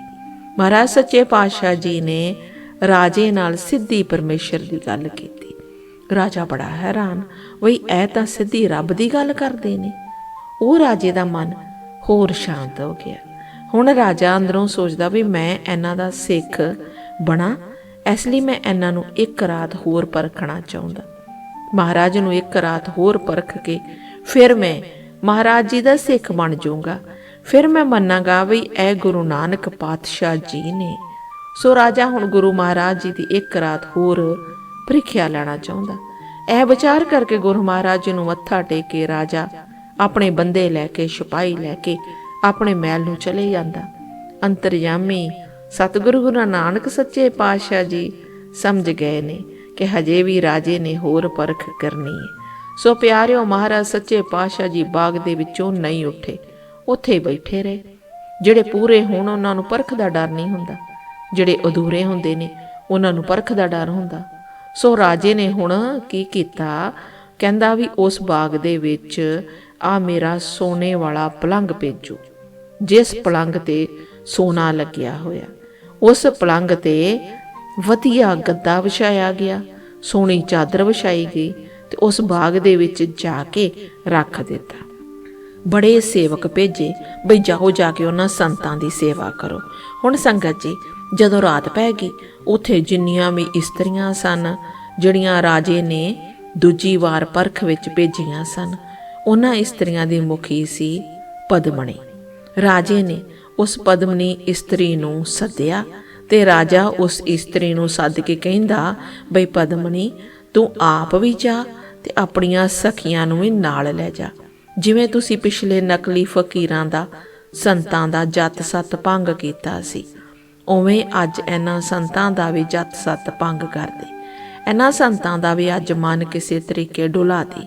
ਮਹਾਰਾਜ ਸੱਚੇ ਪਾਤਸ਼ਾਹ ਜੀ ਨੇ ਰਾਜੇ ਨਾਲ ਸਿੱਧੀ ਪਰਮੇਸ਼ਰ ਦੀ ਗੱਲ ਕੀਤੀ। ਰਾਜਾ ਬੜਾ ਹੈਰਾਨ ਵਈ ਇਹ ਤਾਂ ਸਿੱਧੀ ਰੱਬ ਦੀ ਗੱਲ ਕਰਦੇ ਨੇ। ਉਹ ਰਾਜੇ ਦਾ ਮਨ ਹੋਰ ਸ਼ਾਂਤ ਹੋ ਗਿਆ। ਹੁਣ ਰਾਜਾ ਅੰਦਰੋਂ ਸੋਚਦਾ ਵੀ ਮੈਂ ਇਹਨਾਂ ਦਾ ਸਿੱਖ ਬਣਾ, ਇਸ ਲਈ ਮੈਂ ਇਹਨਾਂ ਨੂੰ ਇੱਕ ਰਾਤ ਹੋਰ ਪਰਖਣਾ ਚਾਹੁੰਦਾ। ਮਹਾਰਾਜ ਨੂੰ ਇੱਕ ਰਾਤ ਹੋਰ ਪਰਖ ਕੇ ਫਿਰ ਮੈਂ ਮਹਾਰਾਜ ਜੀ ਦਾ ਸਿੱਖ ਬਣ ਜਾਊਂਗਾ। ਫਿਰ ਮੈਂ ਮੰਨਾਂਗਾ ਵੀ ਇਹ ਗੁਰੂ ਨਾਨਕ ਪਾਤਸ਼ਾਹ ਜੀ ਨੇ। ਸੋ ਰਾਜਾ ਹੁਣ ਗੁਰੂ ਮਹਾਰਾਜ ਜੀ ਦੀ ਇੱਕ ਰਾਤ ਹੋਰ ਪ੍ਰੀਖਿਆ ਲੈਣਾ ਚਾਹੁੰਦਾ। ਇਹ ਵਿਚਾਰ ਕਰਕੇ ਗੁਰੂ ਮਹਾਰਾਜ ਜੀ ਨੂੰ ਮੱਥਾ ਟੇਕ ਕੇ ਰਾਜਾ ਆਪਣੇ ਬੰਦੇ ਲੈ ਕੇ, ਸਿਪਾਹੀ ਲੈ ਕੇ ਆਪਣੇ ਮਹਿਲ ਨੂੰ ਚਲੇ ਜਾਂਦਾ। ਅੰਤਰਯਾਮੀ ਸਤਿਗੁਰੂ ਗੁਰੂ ਨਾਨਕ ਸੱਚੇ ਪਾਤਸ਼ਾਹ ਜੀ ਸਮਝ ਗਏ ਨੇ ਕਿ ਹਜੇ ਵੀ ਰਾਜੇ ਨੇ ਹੋਰ ਪਰਖ ਕਰਨੀ ਹੈ। ਸੋ ਪਿਆਰਿਓ ਮਹਾਰਾਜ ਸੱਚੇ ਪਾਤਸ਼ਾਹ ਜੀ ਬਾਗ ਦੇ ਵਿੱਚੋਂ ਨਹੀਂ ਉੱਠੇ। ਉੱਥੇ ਬੈਠੇ ਰਹੇ। ਜਿਹੜੇ ਪੂਰੇ ਹੋਣ, ਉਹਨਾਂ ਨੂੰ ਪਰਖ ਦਾ ਡਰ ਨਹੀਂ ਹੁੰਦਾ। ਜਿਹੜੇ ਅਧੂਰੇ ਹੁੰਦੇ ਨੇ, ਉਹਨਾਂ ਨੂੰ ਪਰਖ ਦਾ ਡਰ ਹੁੰਦਾ। ਸੋ ਰਾਜੇ ਨੇ ਹੁਣ ਕੀ ਕੀਤਾ? ਕਹਿੰਦਾ ਵੀ ਉਸ ਬਾਗ ਦੇ ਵਿੱਚ ਆ ਮੇਰਾ ਸੋਨੇ ਵਾਲਾ ਪਲੰਗ ਭੇਜੋ। ਜਿਸ ਪਲੰਗ ਤੇ ਸੋਨਾ ਲੱਗਿਆ ਹੋਇਆ। ਉਸ ਪਲੰਗ ਤੇ ਵਧੀਆ ਗੱਦਾ ਵਿਛਾਇਆ ਗਿਆ। ਸੋਹਣੀ ਚਾਦਰ ਵਿਛਾਈ ਗਈ ਤੇ ਉਸ ਬਾਗ ਦੇ ਵਿੱਚ ਜਾ ਕੇ ਰੱਖ ਦਿੱਤਾ। ਬੜੇ ਸੇਵਕ ਭੇਜੇ, ਬਈ ਜਾਓ ਜਾ ਕੇ ਉਹਨਾਂ ਸੰਤਾਂ ਦੀ ਸੇਵਾ ਕਰੋ। ਹੁਣ ਸੰਗਤ ਜੀ, ਜਦੋਂ ਰਾਤ ਪੈ ਗਈ, ਉਥੇ ਜਿੰਨੀਆਂ ਵੀ ਇਸਤਰੀਆਂ ਸਨ, ਜਿਹੜੀਆਂ ਰਾਜੇ ਨੇ ਦੂਜੀ ਵਾਰ ਪਰਖ ਵਿੱਚ ਭੇਜੀਆਂ ਸਨ, ਉਹਨਾਂ ਇਸਤਰੀਆਂ ਦੀ ਮੁਖੀ ਸੀ ਪਦਮਣੀ। ਰਾਜੇ ਨੇ ਉਸ ਪਦਮਨੀ ਇਸਤਰੀ ਨੂੰ ਸੱਦਿਆ ਤੇ ਰਾਜਾ ਉਸ ਇਸਤਰੀ ਨੂੰ ਸੱਦ ਕੇ ਕਹਿੰਦਾ, ਬਈ ਪਦਮਣੀ, ਤੂੰ ਆਪ ਵੀ ਜਾ ਤੇ ਆਪਣੀਆਂ ਸਖੀਆਂ ਨੂੰ ਵੀ ਨਾਲ ਲੈ ਜਾ। ਜਿਵੇਂ ਤੁਸੀਂ ਪਿਛਲੇ ਨਕਲੀ ਫਕੀਰਾਂ ਦਾ, ਸੰਤਾਂ ਦਾ ਜੱਤ ਸੱਤ ਭੰਗ ਕੀਤਾ ਸੀ, ਉਵੇਂ ਅੱਜ ਇਹਨਾਂ ਸੰਤਾਂ ਦਾ ਵੀ ਜੱਤ ਸੱਤ ਭੰਗ ਕਰਦੇ। ਇਹਨਾਂ ਸੰਤਾਂ ਦਾ ਵੀ ਅੱਜ ਮਨ ਕਿਸੇ ਤਰੀਕੇ ਡੁਲਾ ਦੇ।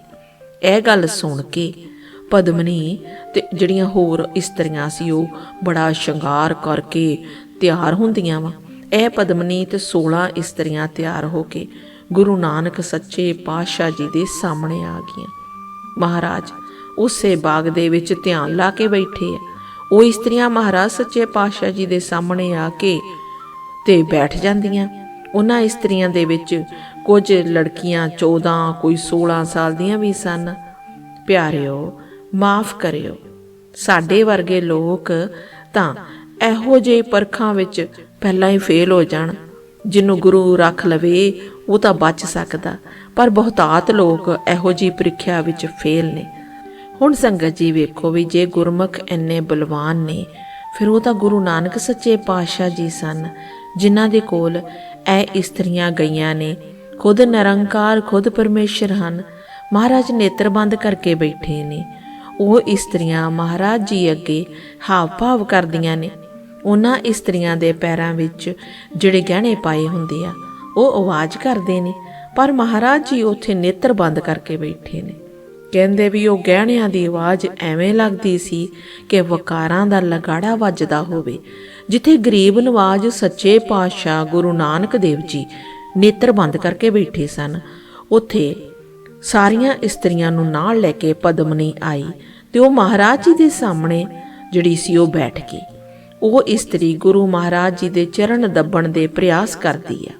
ਇਹ ਗੱਲ ਸੁਣ ਕੇ ਪਦਮਨੀ ਤੇ ਜਿਹੜੀਆਂ ਹੋਰ ਇਸਤਰੀਆਂ ਸੀ, ਉਹ ਬੜਾ ਸ਼ਿੰਗਾਰ ਕਰਕੇ ਤਿਆਰ ਹੁੰਦੀਆਂ ਵਾ। ਇਹ ਪਦਮਨੀ ਤੇ 16 ਇਸਤਰੀਆਂ ਤਿਆਰ ਹੋ ਕੇ ਗੁਰੂ ਨਾਨਕ ਸੱਚੇ ਪਾਤਸ਼ਾਹ ਜੀ ਦੇ ਸਾਹਮਣੇ ਆ ਗਈਆਂ। ਮਹਾਰਾਜ ਉਸੇ ਬਾਗ ਦੇ ਵਿੱਚ ਧਿਆਨ ਲਾ ਕੇ ਬੈਠੇ ਆ। ਉਹ ਇਸਤਰੀਆਂ ਮਹਾਰਾਜ ਸੱਚੇ ਪਾਤਸ਼ਾਹ ਜੀ ਦੇ ਸਾਹਮਣੇ ਆ ਕੇ ਤੇ ਬੈਠ ਜਾਂਦੀਆਂ। ਉਹਨਾਂ ਇਸਤਰੀਆਂ ਦੇ ਵਿੱਚ ਕੁਝ ਲੜਕੀਆਂ 14 ਕੋਈ 16 ਸਾਲ ਦੀਆਂ ਵੀ ਸਨ। ਪਿਆਰਿਓ, ਮਾਫ ਕਰਿਓ। ਸਾਡੇ ਵਰਗੇ ਲੋਕ ਤਾਂ ਇਹੋ ਜਿਹੇ ਪਰਖਾਂ ਵਿੱਚ ਪਹਿਲਾਂ ਹੀ ਫੇਲ ਹੋ ਜਾਣ। ਜਿਹਨੂੰ ਗੁਰੂ ਰੱਖ ਲਵੇ, ਉਹ ਤਾਂ ਬਚ ਸਕਦਾ। ਪਰ ਬਹੁਤਾਤ ਲੋਕ ਇਹੋ ਜਿਹੀ ਪ੍ਰੀਖਿਆ ਵਿੱਚ ਫੇਲ ਨੇ। ਹੁਣ ਸੰਗਤ ਜੀ ਵੇਖੋ ਵੀ ਜੇ ਗੁਰਮੁਖ ਇੰਨੇ ਬਲਵਾਨ ਨੇ, ਫਿਰ ਉਹ ਤਾਂ ਗੁਰੂ ਨਾਨਕ ਸੱਚੇ ਪਾਤਸ਼ਾਹ ਜੀ ਸਨ, ਜਿਨ੍ਹਾਂ ਦੇ ਕੋਲ ਇਹ ਇਸਤਰੀਆਂ ਗਈਆਂ ਨੇ। ਖੁਦ ਨਿਰੰਕਾਰ, ਖੁਦ ਪਰਮੇਸ਼ਰ ਹਨ। ਮਹਾਰਾਜ ਨੇਤਰ ਬੰਦ ਕਰਕੇ ਬੈਠੇ ਨੇ। ਉਹ ਇਸਤਰੀਆਂ ਮਹਾਰਾਜ ਜੀ ਅੱਗੇ ਹਾਵ ਭਾਵ ਕਰਦੀਆਂ ਨੇ। ਉਹਨਾਂ ਇਸਤਰੀਆਂ ਦੇ ਪੈਰਾਂ ਵਿੱਚ ਜਿਹੜੇ ਗਹਿਣੇ ਪਾਏ ਹੁੰਦੇ ਆ, ਉਹ ਆਵਾਜ਼ ਕਰਦੇ ਨੇ। ਪਰ ਮਹਾਰਾਜ ਜੀ ਉੱਥੇ ਨੇਤਰ ਬੰਦ ਕਰਕੇ ਬੈਠੇ ਨੇ। ਕਹਿੰਦੇ ਵੀ ਉਹ ਗਹਿਣਿਆਂ ਦੀ ਆਵਾਜ਼ ਐਵੇਂ ਲੱਗਦੀ ਸੀ ਕਿ ਵਕਾਰਾਂ ਦਾ ਲਗਾੜਾ ਵੱਜਦਾ ਹੋਵੇ, ਜਿੱਥੇ ਗਰੀਬ ਨਵਾਜ ਸੱਚੇ ਪਾਤਸ਼ਾਹ ਗੁਰੂ ਨਾਨਕ ਦੇਵ ਜੀ ਨੇਤਰ ਬੰਦ ਕਰਕੇ ਬੈਠੇ ਸਨ। ਉੱਥੇ ਸਾਰੀਆਂ ਇਸਤਰੀਆਂ ਨੂੰ ਨਾਲ ਲੈ ਕੇ ਪਦਮਨੀ ਆਈ ਤੇ ਉਹ ਮਹਾਰਾਜ ਜੀ ਦੇ ਸਾਹਮਣੇ ਜਿਹੜੀ ਸੀ ਉਹ ਬੈਠ ਗਈ। ਉਹ ਇਸਤਰੀ ਗੁਰੂ ਮਹਾਰਾਜ ਜੀ ਦੇ ਚਰਨ ਦੱਬਣ ਦੇ ਪ੍ਰਯਾਸ ਕਰਦੀ ਹੈ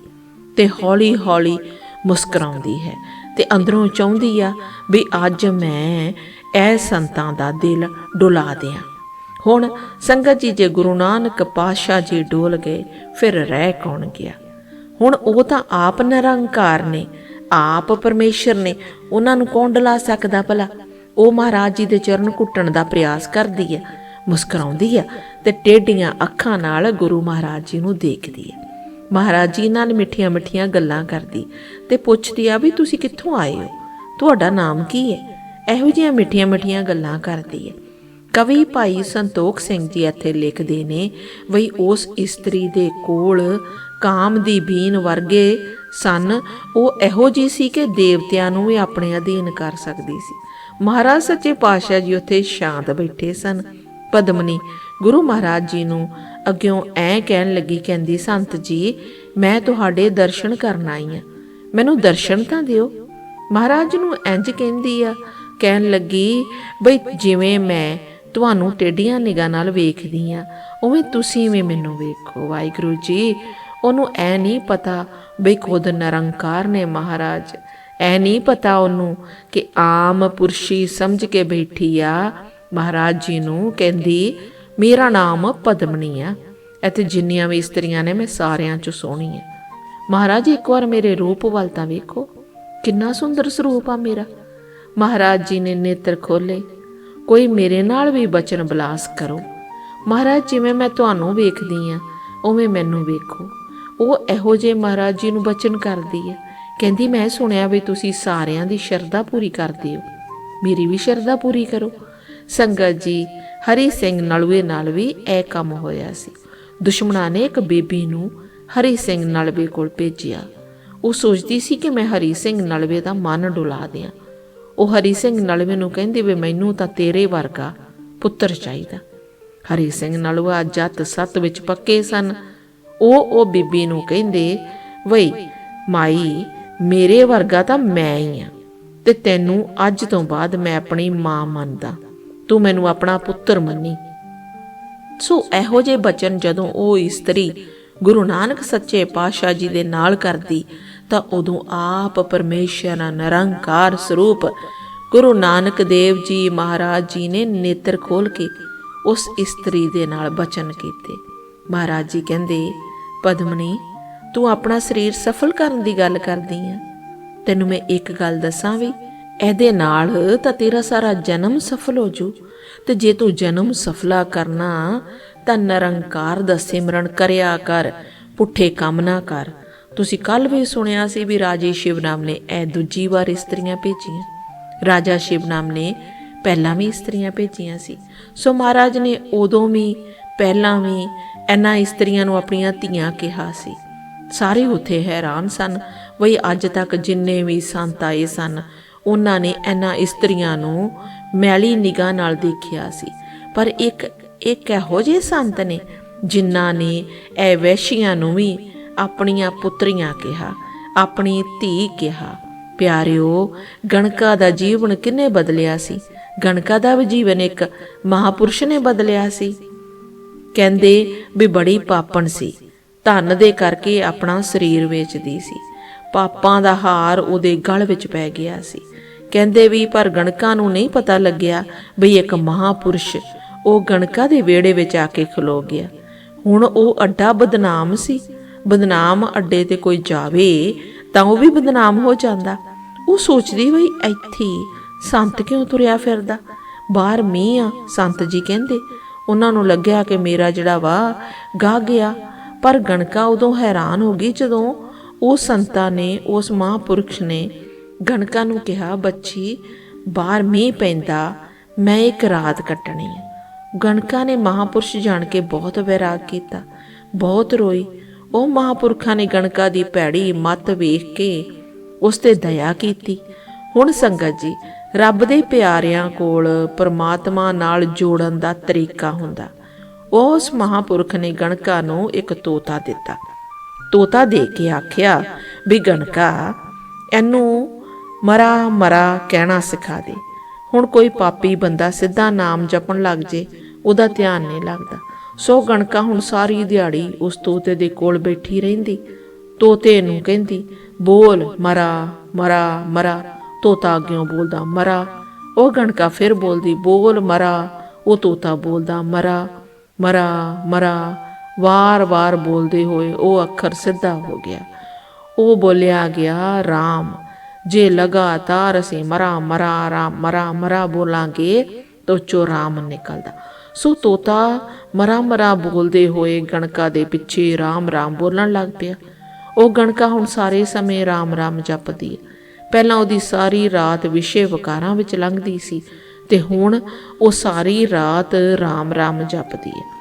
ਤੇ ਹੌਲੀ-ਹੌਲੀ ਮੁਸਕਰਾਉਂਦੀ ਹੈ। ਤੇ ਅੰਦਰੋਂ ਚਾਹੁੰਦੀ ਆ ਵੀ ਅੱਜ ਮੈਂ ਐ ਸੰਤਾਂ ਦਾ ਦਿਲ ਡੁਲਾ ਦਿਆਂ। ਹੁਣ ਸੰਗਤ ਜੀ, ਜੇ ਗੁਰੂ ਨਾਨਕ ਪਾਤਸ਼ਾਹ ਜੀ ਡੋਲ ਗਏ, ਫਿਰ ਰਹਿ ਕੌਣ ਗਿਆ? ਹੁਣ ਉਹ ਤਾਂ ਆਪ ਨਿਰੰਕਾਰ ਨੇ, ਆਪ ਪਰਮੇਸ਼ਰ ਨੇ, ਉਹਨਾਂ ਨੂੰ ਕੌਣ ਡਲਾ ਸਕਦਾ ਭਲਾ? ਉਹ ਮਹਾਰਾਜ ਜੀ ਦੇ ਚਰਨ ਘੁੱਟਣ ਦਾ ਪ੍ਰਯਾਸ ਕਰਦੀ ਹੈ ਮੁਸਕਰਾਉਂਦੀ ਹੈ ਤੇ ਟੇਢੀਆਂ ਅੱਖਾਂ ਨਾਲ ਗੁਰੂ ਮਹਾਰਾਜ ਜੀ ਨੂੰ ਦੇਖਦੀ ਹੈ ਮਹਾਰਾਜ ਜੀ ਨਾਲ ਮਿੱਠੀਆਂ ਮਿੱਠੀਆਂ ਗੱਲਾਂ ਕਰਦੀ ਤੇ ਪੁੱਛਦੀ ਆ ਵੀ ਤੁਸੀਂ ਕਿੱਥੋਂ ਆਏ ਹੋ? ਤੁਹਾਡਾ ਨਾਮ ਕੀ ਹੈ? ਇਹੋ ਜਿਹੀਆਂ ਮਿੱਠੀਆਂ ਮਿੱਠੀਆਂ ਗੱਲਾਂ ਕਰਦੀ ਹੈ। ਕਵੀ ਭਾਈ ਸੰਤੋਖ ਸਿੰਘ ਜੀ ਇੱਥੇ ਲਿਖਦੇ ਨੇ ਵਈ ਉਸ ਇਸਤਰੀ ਦੇ ਕੋਲ ਕਾਮ ਦੀ ਬੀਨ ਵਰਗੇ ਸਨ। ਉਹ ਇਹੋ ਜੀ ਸੀ ਕਿ ਦੇਵਤਿਆਂ ਨੂੰ ਵੀ ਆਪਣੇ ਅਧੀਨ ਕਰ ਸਕਦੀ ਸੀ। ਮਹਾਰਾਜ ਸੱਚੇ ਪਾਤਸ਼ਾਹ ਜੀ ਉੱਥੇ ਸ਼ਾਂਤ ਬੈਠੇ ਸਨ। ਪਦਮਨੀ ਗੁਰੂ ਮਹਾਰਾਜ ਜੀ ਨੂੰ ਅੱਗਿਓਂ ਐ ਕਹਿਣ ਲੱਗੀ ਕਹਿੰਦੀ, ਸੰਤ ਜੀ, ਮੈਂ ਤੁਹਾਡੇ ਦਰਸ਼ਨ ਕਰਨ ਆਈ ਹਾਂ ਮੈਨੂੰ ਦਰਸ਼ਨ ਤਾਂ ਦਿਓ। ਮਹਾਰਾਜ ਨੂੰ ਇੰਜ ਕਹਿੰਦੀ ਆ, ਕਹਿਣ ਲੱਗੀ, ਬਈ ਜਿਵੇਂ ਮੈਂ ਤੁਹਾਨੂੰ ਟੇਡੀਆਂ ਨਿਗਾਹ ਨਾਲ ਵੇਖਦੀ ਆ, ਉਵੇਂ ਤੁਸੀਂ ਵੀ ਮੈਨੂੰ ਵੇਖੋ, ਵਾਹਿਗੁਰੂ ਜੀ। ਉਹਨੂੰ ਐ ਨਹੀਂ ਪਤਾ ਬਈ ਖੁਦ ਨਿਰੰਕਾਰ ਨੇ ਮਹਾਰਾਜ। ਐ ਨਹੀਂ ਪਤਾ ਉਹਨੂੰ ਕਿ ਆਮ ਪੁਰਸ਼ੀ ਸਮਝ ਕੇ ਬੈਠੀ ਆ। ਮਹਾਰਾਜ ਜੀ ਨੂੰ ਕਹਿੰਦੀ ਮੇਰਾ ਨਾਮ ਪਦਮਨੀ ਆ ਇੱਥੇ ਜਿੰਨੀਆਂ ਵੀ ਇਸਤਰੀਆਂ ਨੇ, ਮੈਂ ਸਾਰਿਆਂ ਚੋਂ ਸੋਹਣੀ ਆ ਮਹਾਰਾਜ, ਇੱਕ ਵਾਰ ਮੇਰੇ ਰੂਪ ਵੱਲ ਤਾਂ ਵੇਖੋ। ਕਿੰਨਾ ਸੁੰਦਰ ਸਰੂਪ ਆ ਮੇਰਾ। ਮਹਾਰਾਜ ਜੀ ਨੇ ਨੇਤਰ ਖੋਲੇ ਕੋਈ ਮੇਰੇ ਨਾਲ ਵੀ ਬਚਨ ਬਲਾਸ ਕਰੋ। ਮਹਾਰਾਜ, ਜਿਵੇਂ ਮੈਂ ਤੁਹਾਨੂੰ ਵੇਖਦੀ ਆ ਉਵੇਂ ਮੈਨੂੰ ਵੇਖੋ। ਉਹ ਇਹੋ ਜੇ ਮਹਾਰਾਜ ਜੀ ਨੂੰ ਬਚਨ ਕਰਦੀ ਹੈ। ਕਹਿੰਦੀ, ਮੈਂ ਸੁਣਿਆ ਵੀ ਤੁਸੀਂ ਸਾਰਿਆਂ ਦੀ ਸ਼ਰਧਾ ਪੂਰੀ ਕਰਦੇ ਹੋ। ਮੇਰੀ ਵੀ ਸ਼ਰਧਾ ਪੂਰੀ ਕਰੋ। ਸੰਗਤ ਜੀ, ਹਰੀ ਸਿੰਘ ਨਲਵੇ ਨਾਲ ਵੀ ਇਹ ਕੰਮ ਹੋਇਆ ਸੀ। ਦੁਸ਼ਮਣਾਂ ਨੇ ਇੱਕ ਬੀਬੀ ਨੂੰ ਹਰੀ ਸਿੰਘ ਨਲਵੇ ਕੋਲ ਭੇਜਿਆ। ਉਹ ਸੋਚਦੀ ਸੀ ਕਿ ਮੈਂ ਹਰੀ ਸਿੰਘ ਨਲਵੇ ਦਾ ਮਨ ਡੁਲਾ ਦਿਆਂ। ਉਹ ਹਰੀ ਸਿੰਘ ਨਲਵੇ ਨੂੰ ਕਹਿੰਦੀ ਵੀ ਮੈਨੂੰ ਤਾਂ ਤੇਰੇ ਵਰਗਾ ਪੁੱਤਰ ਚਾਹੀਦਾ। ਹਰੀ ਸਿੰਘ ਨਲਵਾ ਜੱਤ ਸੱਤ ਵਿੱਚ ਪੱਕੇ ਸਨ। ਉਹ ਉਹ ਬੀਬੀ ਨੂੰ ਕਹਿੰਦੇ, ਵਈ ਮਾਈ, ਮੇਰੇ ਵਰਗਾ ਤਾਂ ਮੈਂ ਹੀ ਆ ਤੇ ਤੈਨੂੰ ਅੱਜ ਤੋਂ ਬਾਅਦ ਮੈਂ ਆਪਣੀ ਮਾਂ ਮੰਨਦਾ। ਤੂੰ ਮੈਨੂੰ ਆਪਣਾ ਪੁੱਤਰ ਮੰਨੀ। ਸੋ ਇਹੋ ਜਿਹੇ ਬਚਨ ਜਦੋਂ ਉਹ ਇਸਤਰੀ ਗੁਰੂ ਨਾਨਕ ਸੱਚੇ ਪਾਤਸ਼ਾਹ ਜੀ ਦੇ ਨਾਲ ਕਰਦੀ, ਤਾਂ ਉਦੋਂ ਆਪ ਪਰਮੇਸ਼ਰ ਨਿਰੰਕਾਰ ਸਰੂਪ ਗੁਰੂ ਨਾਨਕ ਦੇਵ ਜੀ ਮਹਾਰਾਜ ਜੀ ਨੇ ਨੇਤਰ ਖੋਲ ਕੇ ਉਸ ਇਸਤਰੀ ਦੇ ਨਾਲ ਬਚਨ ਕੀਤੇ। ਮਹਾਰਾਜ ਜੀ ਕਹਿੰਦੇ, ਪਦਮਨੀ, ਤੂੰ ਆਪਣਾ ਸਰੀਰ ਸਫਲ ਕਰਨ ਦੀ ਗੱਲ ਕਰਦੀ ਆ ਤੈਨੂੰ ਮੈਂ ਇੱਕ ਗੱਲ ਦੱਸਾਂ ਵੀ ਇਹਦੇ ਨਾਲ ਤਾਂ ਤੇਰਾ ਸਾਰਾ ਜਨਮ ਸਫਲ ਹੋ ਜੂ। ਤੇ ਜੇ ਤੂੰ ਜਨਮ ਸਫਲਾ ਕਰਨਾ, ਤਾਂ ਨਿਰੰਕਾਰ ਦਾ ਸਿਮਰਨ ਕਰਿਆ ਕਰ, ਪੁੱਠੇ ਕੰਮ ਨਾ ਕਰ। ਤੁਸੀਂ ਕੱਲ ਵੀ ਸੁਣਿਆ ਸੀ ਵੀ ਰਾਜੇ ਸ਼ਿਵਨਾਮ ਨੇ ਇਹ ਦੂਜੀ ਵਾਰ ਇਸਤਰੀਆਂ ਭੇਜੀਆਂ। ਰਾਜਾ ਸ਼ਿਵਨਾਮ ਨੇ ਪਹਿਲਾਂ ਵੀ ਇਸਤਰੀਆਂ ਭੇਜੀਆਂ ਸੀ। ਸੋ ਮਹਾਰਾਜ ਨੇ ਉਦੋਂ ਵੀ, ਪਹਿਲਾਂ ਵੀ ਇਹਨਾਂ ਇਸਤਰੀਆਂ ਨੂੰ ਆਪਣੀਆਂ ਧੀਆਂ ਕਿਹਾ ਸੀ। ਸਾਰੇ ਉੱਥੇ ਹੈਰਾਨ ਸਨ ਵਈ ਅੱਜ ਤੱਕ ਜਿੰਨੇ ਵੀ ਸੰਤ ਆਏ ਸਨ ਉਹਨਾਂ ਨੇ ਇਹਨਾਂ ਇਸਤਰੀਆਂ ਨੂੰ ਮੈਲੀ ਨਿਗਾਹ ਨਾਲ ਦੇਖਿਆ ਸੀ। ਪਰ ਇੱਕ ਇੱਕ ਇਹੋ ਜਿਹੇ ਸੰਤ ਨੇ ਜਿਨ੍ਹਾਂ ਨੇ ਇਹ ਵੈਸ਼ੀਆਂ ਨੂੰ ਵੀ ਆਪਣੀਆਂ ਪੁੱਤਰੀਆਂ ਕਿਹਾ, ਆਪਣੀ ਧੀ ਕਿਹਾ। ਪਿਆਰਿਓ, ਗਣਕਾ ਦਾ ਜੀਵਨ ਕਿੰਨੇ ਬਦਲਿਆ ਸੀ। ਗਣਕਾ ਦਾ ਵੀ ਜੀਵਨ ਇੱਕ ਮਹਾਪੁਰਸ਼ ਨੇ ਬਦਲਿਆ ਸੀ। ਕਹਿੰਦੇ ਵੀ ਬੜੀ ਪਾਪਣ ਸੀ। ਧਨ ਦੇ ਕਰਕੇ ਆਪਣਾ ਸਰੀਰ ਵੇਚਦੀ ਸੀ। ਪਾਪਾਂ ਦਾ ਹਾਰ ਉਹਦੇ ਗਲ ਵਿੱਚ ਪੈ ਗਿਆ ਸੀ। ਕਹਿੰਦੇ ਵੀ ਪਰ ਗਣਕਾ ਨੂੰ ਨਹੀਂ ਪਤਾ ਲੱਗਿਆ ਬਈ ਇੱਕ ਮਹਾਪੁਰਸ਼ ਉਹ ਗਣਕਾ ਦੇ ਵਿਹੜੇ ਵਿੱਚ ਆ ਕੇ ਖਲੋ ਗਿਆ। ਹੁਣ ਉਹ ਅੱਡਾ ਬਦਨਾਮ ਸੀ। ਬਦਨਾਮ ਅੱਡੇ ਤੇ ਕੋਈ ਜਾਵੇ ਤਾਂ ਉਹ ਵੀ ਬਦਨਾਮ ਹੋ ਜਾਂਦਾ। ਉਹ ਸੋਚਦੀ ਬਈ ਇੱਥੇ ਸੰਤ ਕਿਉਂ ਤੁਰਿਆ ਫਿਰਦਾ? ਬਾਹਰ ਮੀਂਹ ਆ ਸੰਤ ਜੀ ਕਹਿੰਦੇ, ਉਹਨਾਂ ਨੂੰ ਲੱਗਿਆ ਕਿ ਮੇਰਾ ਜਿਹੜਾ ਵਾ ਗਾ ਗਿਆ। ਪਰ ਗਣਕਾ ਉਦੋਂ ਹੈਰਾਨ ਹੋ ਗਈ ਜਦੋਂ ਉਹ ਸੰਤਾਂ ਨੇ, ਉਸ ਮਹਾਂਪੁਰਖ ਨੇ ਗਣਕਾ ਨੂੰ ਕਿਹਾ, ਬੱਚੀ, ਬਾਹਰ ਮੀਂਹ ਪੈਂਦਾ, ਮੈਂ ਇੱਕ ਰਾਤ ਕੱਟਣੀ ਹੈ। ਗਣਕਾ ਨੇ ਮਹਾਪੁਰਸ਼ ਜਾਣ ਕੇ ਬਹੁਤ ਵਿਰਾਗ ਕੀਤਾ, ਬਹੁਤ ਰੋਈ। ਉਹ ਮਹਾਪੁਰਖਾਂ ਨੇ ਗਣਕਾ ਦੀ ਭੈੜੀ ਮੱਤ ਵੇਖ ਕੇ ਉਸ ਤੇ ਦਇਆ ਕੀਤੀ। ਹੁਣ ਸੰਗਤ ਜੀ, ਰੱਬ ਦੇ ਪਿਆਰਿਆਂ ਕੋਲ ਪਰਮਾਤਮਾ ਨਾਲ ਜੋੜਨ ਦਾ ਤਰੀਕਾ ਹੁੰਦਾ। ਉਸ ਮਹਾਪੁਰਖ ਨੇ ਗਣਕਾ ਨੂੰ ਇੱਕ ਤੋਤਾ ਦਿੱਤਾ। ਤੋਤਾ ਦੇ ਕੇ ਆਖਿਆ, ਵੀ ਗਣਕਾ, ਇਹਨੂੰ ਮਰਾ ਮਰਾ ਕਹਿਣਾ ਸਿਖਾ ਦੇ। ਹੁਣ ਕੋਈ ਪਾਪੀ ਬੰਦਾ ਸਿੱਧਾ ਨਾਮ ਜਪਣ ਲੱਗ ਜੇ, ਉਹਦਾ ਧਿਆਨ ਨਹੀਂ ਲੱਗਦਾ। ਸੋ ਗਣਕਾ ਹੁਣ ਸਾਰੀ ਦਿਹਾੜੀ ਉਸ ਤੋਤੇ ਦੇ ਕੋਲ ਬੈਠੀ ਰਹਿੰਦੀ। ਤੋਤੇ ਨੂੰ ਕਹਿੰਦੀ, ਬੋਲ ਮਰਾ ਮਰਾ ਮਰਾ, ਤੋਤਾ ਅੱਗਿਓਂ ਬੋਲਦਾ ਮਰਾ। ਉਹ ਗਣਕਾ ਫਿਰ ਬੋਲਦੀ, ਬੋਲ ਮਰਾ, ਉਹ ਤੋਤਾ ਬੋਲਦਾ ਮਰਾ ਮਰਾ ਮਰਾ। ਵਾਰ-ਵਾਰ ਬੋਲਦੇ ਹੋਏ ਉਹ ਅੱਖਰ ਸਿੱਧਾ ਹੋ ਗਿਆ। ਉਹ ਬੋਲਿਆ ਗਿਆ RAM ਜੇ ਲਗਾਤਾਰ ਅਸੀਂ ਮਰਾ ਮਰਾ ਰਾਮ ਮਰਾ ਮਰਾ ਬੋਲਾਂਗੇ ਤਾਂ ਚੋ ਰਾਮ ਨਿਕਲਦਾ। ਸੋ ਤੋਤਾ ਮਰਾ ਮਰਾ ਬੋਲਦੇ ਹੋਏ ਗਣਕਾ ਦੇ ਪਿੱਛੇ ਰਾਮ ਰਾਮ ਬੋਲਣ ਲੱਗ ਪਿਆ। ਉਹ ਗਣਕਾ ਹੁਣ ਸਾਰੇ ਸਮੇਂ ਰਾਮ ਰਾਮ ਜਪਦੀ ਹੈ। ਪਹਿਲਾਂ ਉਹਦੀ ਸਾਰੀ ਰਾਤ ਵਿਸ਼ੇ ਵਿਕਾਰਾਂ ਵਿੱਚ ਲੰਘਦੀ ਸੀ ਤੇ ਹੁਣ ਉਹ ਸਾਰੀ ਰਾਤ ਰਾਮ ਰਾਮ ਜਪਦੀ ਹੈ।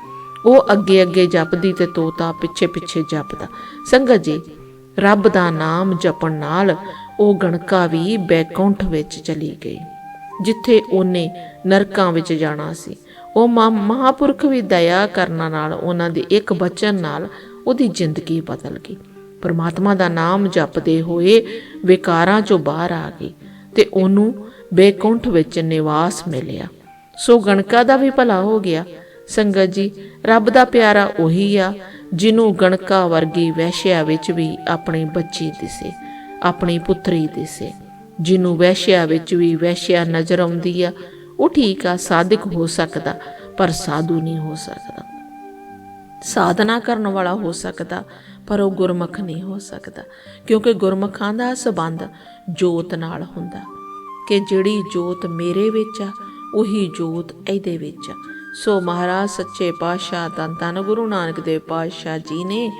ਉਹ ਅੱਗੇ ਅੱਗੇ ਜਪਦੀ ਤੇ ਤੋਤਾ ਪਿੱਛੇ ਪਿੱਛੇ ਜਪਦਾ। ਸੰਗਤ ਜੀ, ਰੱਬ ਦਾ ਨਾਮ ਜਪਣ ਨਾਲ ਉਹ ਗਣਕਾ ਵੀ ਬੈਕੁੰਠ ਵਿੱਚ ਚਲੀ ਗਈ, ਜਿੱਥੇ ਉਹਨੇ ਨਰਕਾਂ ਵਿੱਚ ਜਾਣਾ ਸੀ। ਉਹ ਮਾ- ਮਹਾਪੁਰਖ ਵੀ ਦਇਆ ਕਰਨ ਨਾਲ ਉਹਨਾਂ ਦੇ ਇੱਕ ਬਚਨ ਨਾਲ ਉਹਦੀ ਜ਼ਿੰਦਗੀ ਬਦਲ ਗਈ। ਪਰਮਾਤਮਾ ਦਾ ਨਾਮ ਜਪਦੇ ਹੋਏ ਵਿਕਾਰਾਂ ਚੋਂ ਬਾਹਰ ਆ ਗਈ ਤੇ ਉਹਨੂੰ ਬੇਕੁੰਠ ਵਿੱਚ ਨਿਵਾਸ ਮਿਲਿਆ। ਸੋ ਗਣਕਾ ਦਾ ਵੀ ਭਲਾ ਹੋ ਗਿਆ। ਸੰਗਤ ਜੀ, ਰੱਬ ਦਾ ਪਿਆਰਾ ਉਹੀ ਆ, ਜਿਹਨੂੰ ਗਣਕਾ ਵਰਗੀ ਵੈਸ਼ਿਆ ਵਿੱਚ ਵੀ ਆਪਣੀ ਬੱਚੀ ਦਿਸੇ, ਆਪਣੀ ਪੁੱਤਰੀ ਦਿਸੇ। ਜਿਹਨੂੰ ਵੈਸ਼ਿਆ ਵਿੱਚ ਵੀ ਵੈਸ਼ਿਆ ਨਜ਼ਰ ਆਉਂਦੀ ਆ, ਉਹ ਠੀਕ ਆ, ਸਾਧਕ ਹੋ ਸਕਦਾ, ਪਰ ਸਾਧੂ ਨਹੀਂ ਹੋ ਸਕਦਾ। ਸਾਧਨਾ ਕਰਨ ਵਾਲਾ ਹੋ ਸਕਦਾ, ਪਰ ਉਹ ਗੁਰਮੁਖ ਨਹੀਂ ਹੋ ਸਕਦਾ, ਕਿਉਂਕਿ ਗੁਰਮੁਖਾਂ ਦਾ ਸਬੰਧ ਜੋਤ ਨਾਲ ਹੁੰਦਾ। ਕਿ ਜਿਹੜੀ ਜੋਤ ਮੇਰੇ ਵਿੱਚ ਆ, ਉਹੀ ਜੋਤ ਇਹਦੇ ਵਿੱਚ ਆ। ਸੋ ਮਹਾਰਾਜ, ਸੱਚੇ ਪਾਤਸ਼ਾਹ ਧੰਨ ਧੰਨ ਗੁਰੂ ਨਾਨਕ ਦੇਵ ਪਾਤਸ਼ਾਹ ਜੀ ਨੇ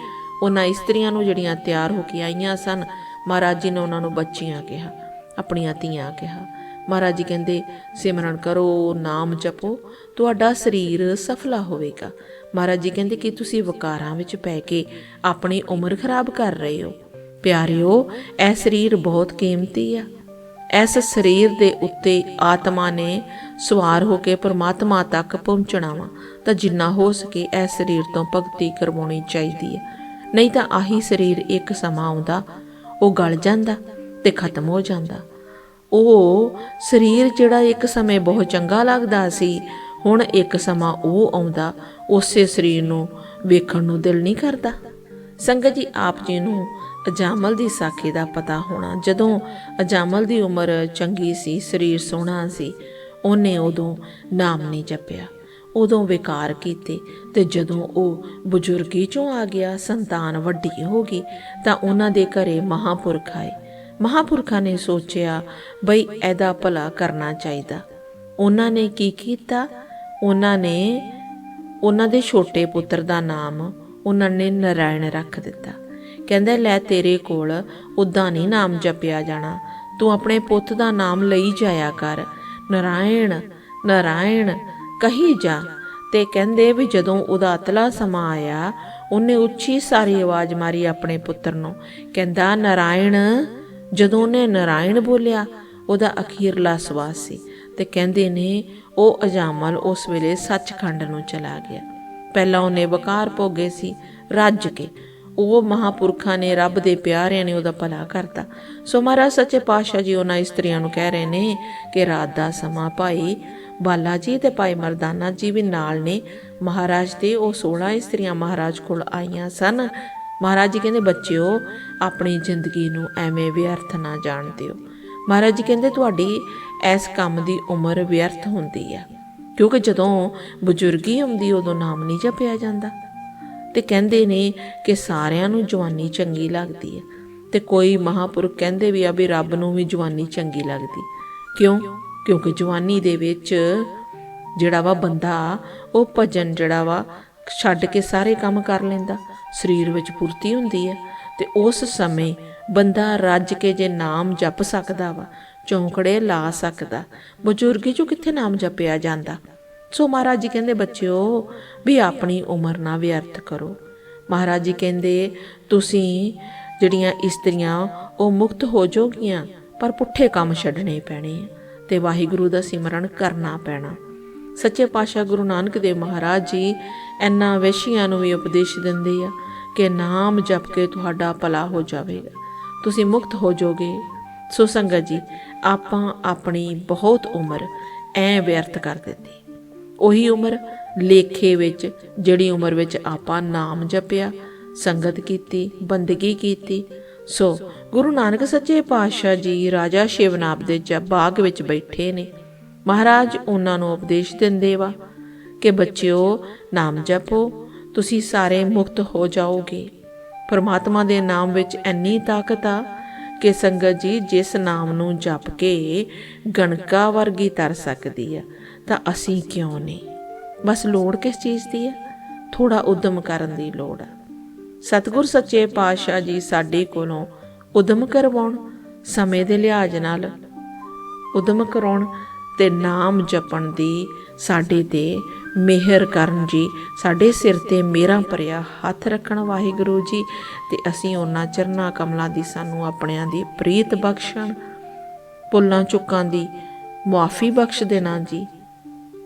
ਉਹਨਾਂ ਇਸਤਰੀਆਂ ਨੂੰ ਜਿਹੜੀਆਂ ਤਿਆਰ ਹੋ ਕੇ ਆਈਆਂ ਸਨ, ਮਹਾਰਾਜ ਜੀ ਨੇ ਉਹਨਾਂ ਨੂੰ ਬੱਚੀਆਂ ਕਿਹਾ, ਆਪਣੀਆਂ ਧੀਆਂ ਕਿਹਾ। ਮਹਾਰਾਜ ਜੀ ਕਹਿੰਦੇ, ਸਿਮਰਨ ਕਰੋ, ਨਾਮ ਜਪੋ, ਤੁਹਾਡਾ ਸਰੀਰ ਸਫਲਾ ਹੋਵੇਗਾ। ਮਹਾਰਾਜ ਜੀ ਕਹਿੰਦੇ ਕਿ ਤੁਸੀਂ ਵਕਾਰਾਂ ਵਿੱਚ ਪੈ ਕੇ ਆਪਣੀ ਉਮਰ ਖਰਾਬ ਕਰ ਰਹੇ ਹੋ। ਪਿਆਰਿਓ, ਇਹ ਸਰੀਰ ਬਹੁਤ ਕੀਮਤੀ ਆ। ਇਸ ਸਰੀਰ ਦੇ ਉੱਤੇ ਆਤਮਾ ਨੇ ਸਵਾਰ ਹੋ ਕੇ ਪਰਮਾਤਮਾ ਤੱਕ ਪਹੁੰਚਣਾ ਵਾ, ਤਾਂ ਜਿੰਨਾ ਹੋ ਸਕੇ ਇਸ ਸਰੀਰ ਤੋਂ ਭਗਤੀ ਕਰਵਾਉਣੀ ਚਾਹੀਦੀ ਹੈ। ਨਹੀਂ ਤਾਂ ਆਹੀ ਸਰੀਰ ਇੱਕ ਸਮਾਂ ਆਉਂਦਾ, ਉਹ ਗਲ ਜਾਂਦਾ ਤੇ ਖਤਮ ਹੋ ਜਾਂਦਾ। ਉਹ ਸਰੀਰ ਜਿਹੜਾ ਇੱਕ ਸਮੇਂ ਬਹੁਤ ਚੰਗਾ ਲੱਗਦਾ ਸੀ, ਹੁਣ ਇੱਕ ਸਮਾਂ ਉਹ ਆਉਂਦਾ, ਉਸੇ ਸਰੀਰ ਨੂੰ ਵੇਖਣ ਨੂੰ ਦਿਲ ਨਹੀਂ ਕਰਦਾ। ਸੰਗਤ ਜੀ, ਆਪ ਜੀ ਨੂੰ ਅਜਾਮਲ ਦੀ ਸਾਖੀ ਦਾ ਪਤਾ ਹੋਣਾ। ਜਦੋਂ ਅਜਾਮਲ ਦੀ ਉਮਰ ਚੰਗੀ ਸੀ, ਸਰੀਰ ਸੋਹਣਾ ਸੀ, ਉਹਨੇ ਉਦੋਂ ਨਾਮ ਨਹੀਂ ਜਪਿਆ। ਉਦੋਂ ਵਿਕਾਰ ਕੀਤੇ ਤੇ ਜਦੋਂ ਉਹ ਬਜ਼ੁਰਗੀ ਚੋਂ ਆ ਗਿਆ, ਸੰਤਾਨ ਵੱਡੀ ਹੋ ਗਈ, ਤਾਂ ਉਹਨਾਂ ਦੇ ਘਰੇ ਮਹਾਪੁਰਖ ਆਏ। ਮਹਾਪੁਰਖਾਂ ਨੇ ਸੋਚਿਆ, ਬਈ, ਇਹਦਾ ਭਲਾ ਕਰਨਾ ਚਾਹੀਦਾ। ਉਹਨਾਂ ਨੇ ਕੀ ਕੀਤਾ? ਉਹਨਾਂ ਨੇ, ਉਹਨਾਂ ਦੇ ਛੋਟੇ ਪੁੱਤਰ ਦਾ ਨਾਮ ਉਹਨਾਂ ਨੇ ਨਰਾਇਣ ਰੱਖ ਦਿੱਤਾ। ਕਹਿੰਦੇ, ਲੈ ਤੇਰੇ ਕੋਲ ਉਦਾਂ ਨਹੀਂ ਨਾਮ ਜਪਿਆ ਜਾਣਾ। ਤੂੰ ਆਪਣੇ ਪੁੱਤ ਦਾ ਨਾਮ ਲਈ ਜਾਇਆ ਕਰ। ਨਰਾਇਣ ਨਰਾਇਣ, ਕਹੀ ਜਾ। ਤੇ ਕਹਿੰਦੇ ਵੀ ਜਦੋਂ ਉਹਦਾ ਅਤਲਾ ਸਮਾਂ ਆਇਆ, ਉਹਨੇ ਉੱਚੀ ਸਾਰੀ ਆਵਾਜ਼ ਮਾਰੀ ਆਪਣੇ ਪੁੱਤਰ ਨੂੰ। ਕਹਿੰਦਾ, ਨਰਾਇਣ। ਜਦੋਂ ਉਹਨੇ ਨਰਾਇਣ ਬੋਲਿਆ, ਉਹਦਾ ਅਖੀਰਲਾ ਸਵਾਸ ਸੀ। ਤੇ ਕਹਿੰਦੇ ਨੇ, ਉਹ ਅਜਾਮਲ ਉਸ ਵੇਲੇ ਸੱਚਖੰਡ ਨੂੰ ਚਲਾ ਗਿਆ। ਪਹਿਲਾਂ ਉਹਨੇ ਵਕਾਰ ਭੋਗੇ ਸੀ, ਰੱਜ ਕੇ। ਉਹ ਮਹਾਪੁਰਖਾਂ ਨੇ ਰੱਬ ਦੇ ਪਿਆਰਿਆਂ ਨੇ ਉਹਦਾ ਭਲਾ ਕਰਤਾ। ਸੋ ਮਹਾਰਾਜ, ਸੱਚੇ ਪਾਤਸ਼ਾਹ ਜੀ ਉਹਨਾਂ ਇਸਤਰੀਆਂ ਨੂੰ ਕਹਿ ਰਹੇ ਨੇ ਕਿ ਰਾਤ ਦਾ ਸਮਾਂ ਭਾਈ ਬਾਲਾ ਜੀ ਤੇ ਭਾਈ ਮਰਦਾਨਾ ਜੀ ਵੀ ਨਾਲ ਨੇ। ਮਹਾਰਾਜ ਦੇ ਉਹ 16 ਇਸਤਰੀਆਂ ਮਹਾਰਾਜ ਕੋਲ ਆਈਆਂ ਸਨ। ਮਹਾਰਾਜ ਜੀ ਕਹਿੰਦੇ, ਬੱਚਿਓ, ਆਪਣੀ ਜ਼ਿੰਦਗੀ ਨੂੰ ਐਵੇਂ ਵਿਅਰਥ ਨਾ ਜਾਣ ਦਿਓ। ਮਹਾਰਾਜ ਜੀ ਕਹਿੰਦੇ, ਤੁਹਾਡੀ ਇਸ ਕੰਮ ਦੀ ਉਮਰ ਵਿਅਰਥ ਹੁੰਦੀ ਆ ਕਿਉਂਕਿ ਜਦੋਂ ਬਜ਼ੁਰਗੀ ਹੁੰਦੀ, ਉਦੋਂ ਨਾਮ ਨਹੀਂ ਜਪਿਆ ਜਾਂਦਾ। ਤੇ ਕਹਿੰਦੇ ਨੇ ਕਿ ਸਾਰਿਆਂ ਨੂੰ ਜਵਾਨੀ ਚੰਗੀ ਲੱਗਦੀ ਹੈ। ਤੇ ਕੋਈ ਮਹਾਪੁਰਖ ਕਹਿੰਦੇ ਵੀ ਆ ਵੀ ਰੱਬ ਨੂੰ ਵੀ ਜਵਾਨੀ ਚੰਗੀ ਲੱਗਦੀ। ਕਿਉਂ? ਕਿਉਂਕਿ ਜਵਾਨੀ ਦੇ ਵਿੱਚ ਜਿਹੜਾ ਵਾ ਬੰਦਾ, ਉਹ ਭਜਨ ਜਿਹੜਾ ਵਾ ਛੱਡ ਕੇ ਸਾਰੇ ਕੰਮ ਕਰ ਲੈਂਦਾ। ਸਰੀਰ ਵਿੱਚ ਪੂਰਤੀ ਹੁੰਦੀ ਹੈ ਤੇ ਉਸ ਸਮੇਂ ਬੰਦਾ ਰੱਜ ਕੇ ਜੇ ਨਾਮ ਜਪ ਸਕਦਾ ਵਾ, ਚੌਂਕੜੇ ਲਾ ਸਕਦਾ। ਬਜ਼ੁਰਗੀ ਚੋਂ ਕਿੱਥੇ ਨਾਮ ਜਪਿਆ ਜਾਂਦਾ? ਸੋ ਮਹਾਰਾਜ ਜੀ ਕਹਿੰਦੇ, ਬੱਚਿਓ, ਵੀ ਆਪਣੀ ਉਮਰ ਨਾ ਵਿਅਰਥ ਕਰੋ। ਮਹਾਰਾਜ ਜੀ ਕਹਿੰਦੇ, ਤੁਸੀਂ ਜਿਹੜੀਆਂ ਇਸਤਰੀਆਂ, ਉਹ ਮੁਕਤ ਹੋ ਜਾਓਗੀਆਂ, ਪਰ ਪੁੱਠੇ ਕੰਮ ਛੱਡਣੇ ਪੈਣੇ ਆ ਤੇ ਵਾਹਿਗੁਰੂ ਦਾ ਸਿਮਰਨ ਕਰਨਾ ਪੈਣਾ। ਸੱਚੇ ਪਾਤਸ਼ਾਹ ਗੁਰੂ ਨਾਨਕ ਦੇਵ ਮਹਾਰਾਜ ਜੀ ਇਹਨਾਂ ਵੈਸ਼ੀਆਂ ਨੂੰ ਵੀ ਉਪਦੇਸ਼ ਦਿੰਦੇ ਆ ਕਿ ਨਾਮ ਜਪ ਕੇ ਤੁਹਾਡਾ ਭਲਾ ਹੋ ਜਾਵੇਗਾ। ਤੁਸੀਂ ਮੁਕਤ ਹੋ ਜਾਓਗੇ। ਸੋ ਸੰਗਤ ਜੀ, ਆਪਾਂ ਆਪਣੀ ਬਹੁਤ ਉਮਰ ਐ ਵਿਅਰਥ ਕਰ ਦਿੱਤੀ। ਉਹੀ ਉਮਰ ਲੇਖੇ ਵਿੱਚ, ਜਿਹੜੀ ਉਮਰ ਵਿੱਚ ਆਪਾਂ ਨਾਮ ਜਪਿਆ, ਸੰਗਤ ਕੀਤੀ, ਬੰਦਗੀ ਕੀਤੀ। ਸੋ ਗੁਰੂ ਨਾਨਕ ਸੱਚੇ ਪਾਤਸ਼ਾਹ ਜੀ ਰਾਜਾ ਸ਼ਿਵਨਾਬ ਦੇ ਬਾਗ ਵਿੱਚ ਬੈਠੇ ਨੇ। ਮਹਾਰਾਜ ਉਹਨਾਂ ਨੂੰ ਉਪਦੇਸ਼ ਦਿੰਦੇ ਵਾ ਕਿ ਬੱਚਿਓ, ਨਾਮ ਜਪੋ, ਤੁਸੀਂ ਸਾਰੇ ਮੁਕਤ ਹੋ ਜਾਓਗੇ। ਪਰਮਾਤਮਾ ਦੇ ਨਾਮ ਵਿੱਚ ਇੰਨੀ ਤਾਕਤ ਆ ਕਿ ਸੰਗਤ ਜੀ ਜਿਸ ਨਾਮ ਨੂੰ ਜਪ ਕੇ ਗਣਕਾ ਵਰਗੀ ਤਰ ਸਕਦੀ ਆ। ਤਾਂ ਅਸੀਂ ਕਿਉਂ ਨਹੀਂ? ਬਸ ਲੋੜ ਕਿਸ ਚੀਜ਼ ਦੀ ਹੈ ਥੋੜਾ ਉਦਮ ਕਰਨ ਦੀ ਲੋੜ ਹੈ ਸਤਿਗੁਰ ਸੱਚੇ ਪਾਤਸ਼ਾਹ ਜੀ ਸਾਡੇ ਕੋਲੋਂ ਉਦਮ ਕਰਵਾਉਣ, ਸਮੇਂ ਦੇ ਲਿਹਾਜ਼ ਨਾਲ ਉਦਮ ਕਰਾਉਣ ਤੇ ਨਾਮ ਜਪਣ ਦੀ ਸਾਡੇ ਤੇ ਮਿਹਰ ਕਰਨ ਜੀ, ਸਾਡੇ ਸਿਰ ਤੇ ਮੇਰਾ ਭਰਿਆ ਹੱਥ ਰੱਖਣ ਵਾਹਿਗੁਰੂ ਜੀ ਤੇ ਅਸੀਂ ਉਹਨਾਂ ਚਰਨਾ ਕਮਲਾਂ ਦੀ ਸਾਨੂੰ ਆਪਣਿਆਂ ਦੀ ਪ੍ਰੀਤ ਬਖਸ਼ਣ ਪੁੱਲਾਂ ਚੁੱਕਾਂ ਦੀ ਮੁਆਫੀ ਬਖਸ਼ ਦੇਣਾ ਜੀ।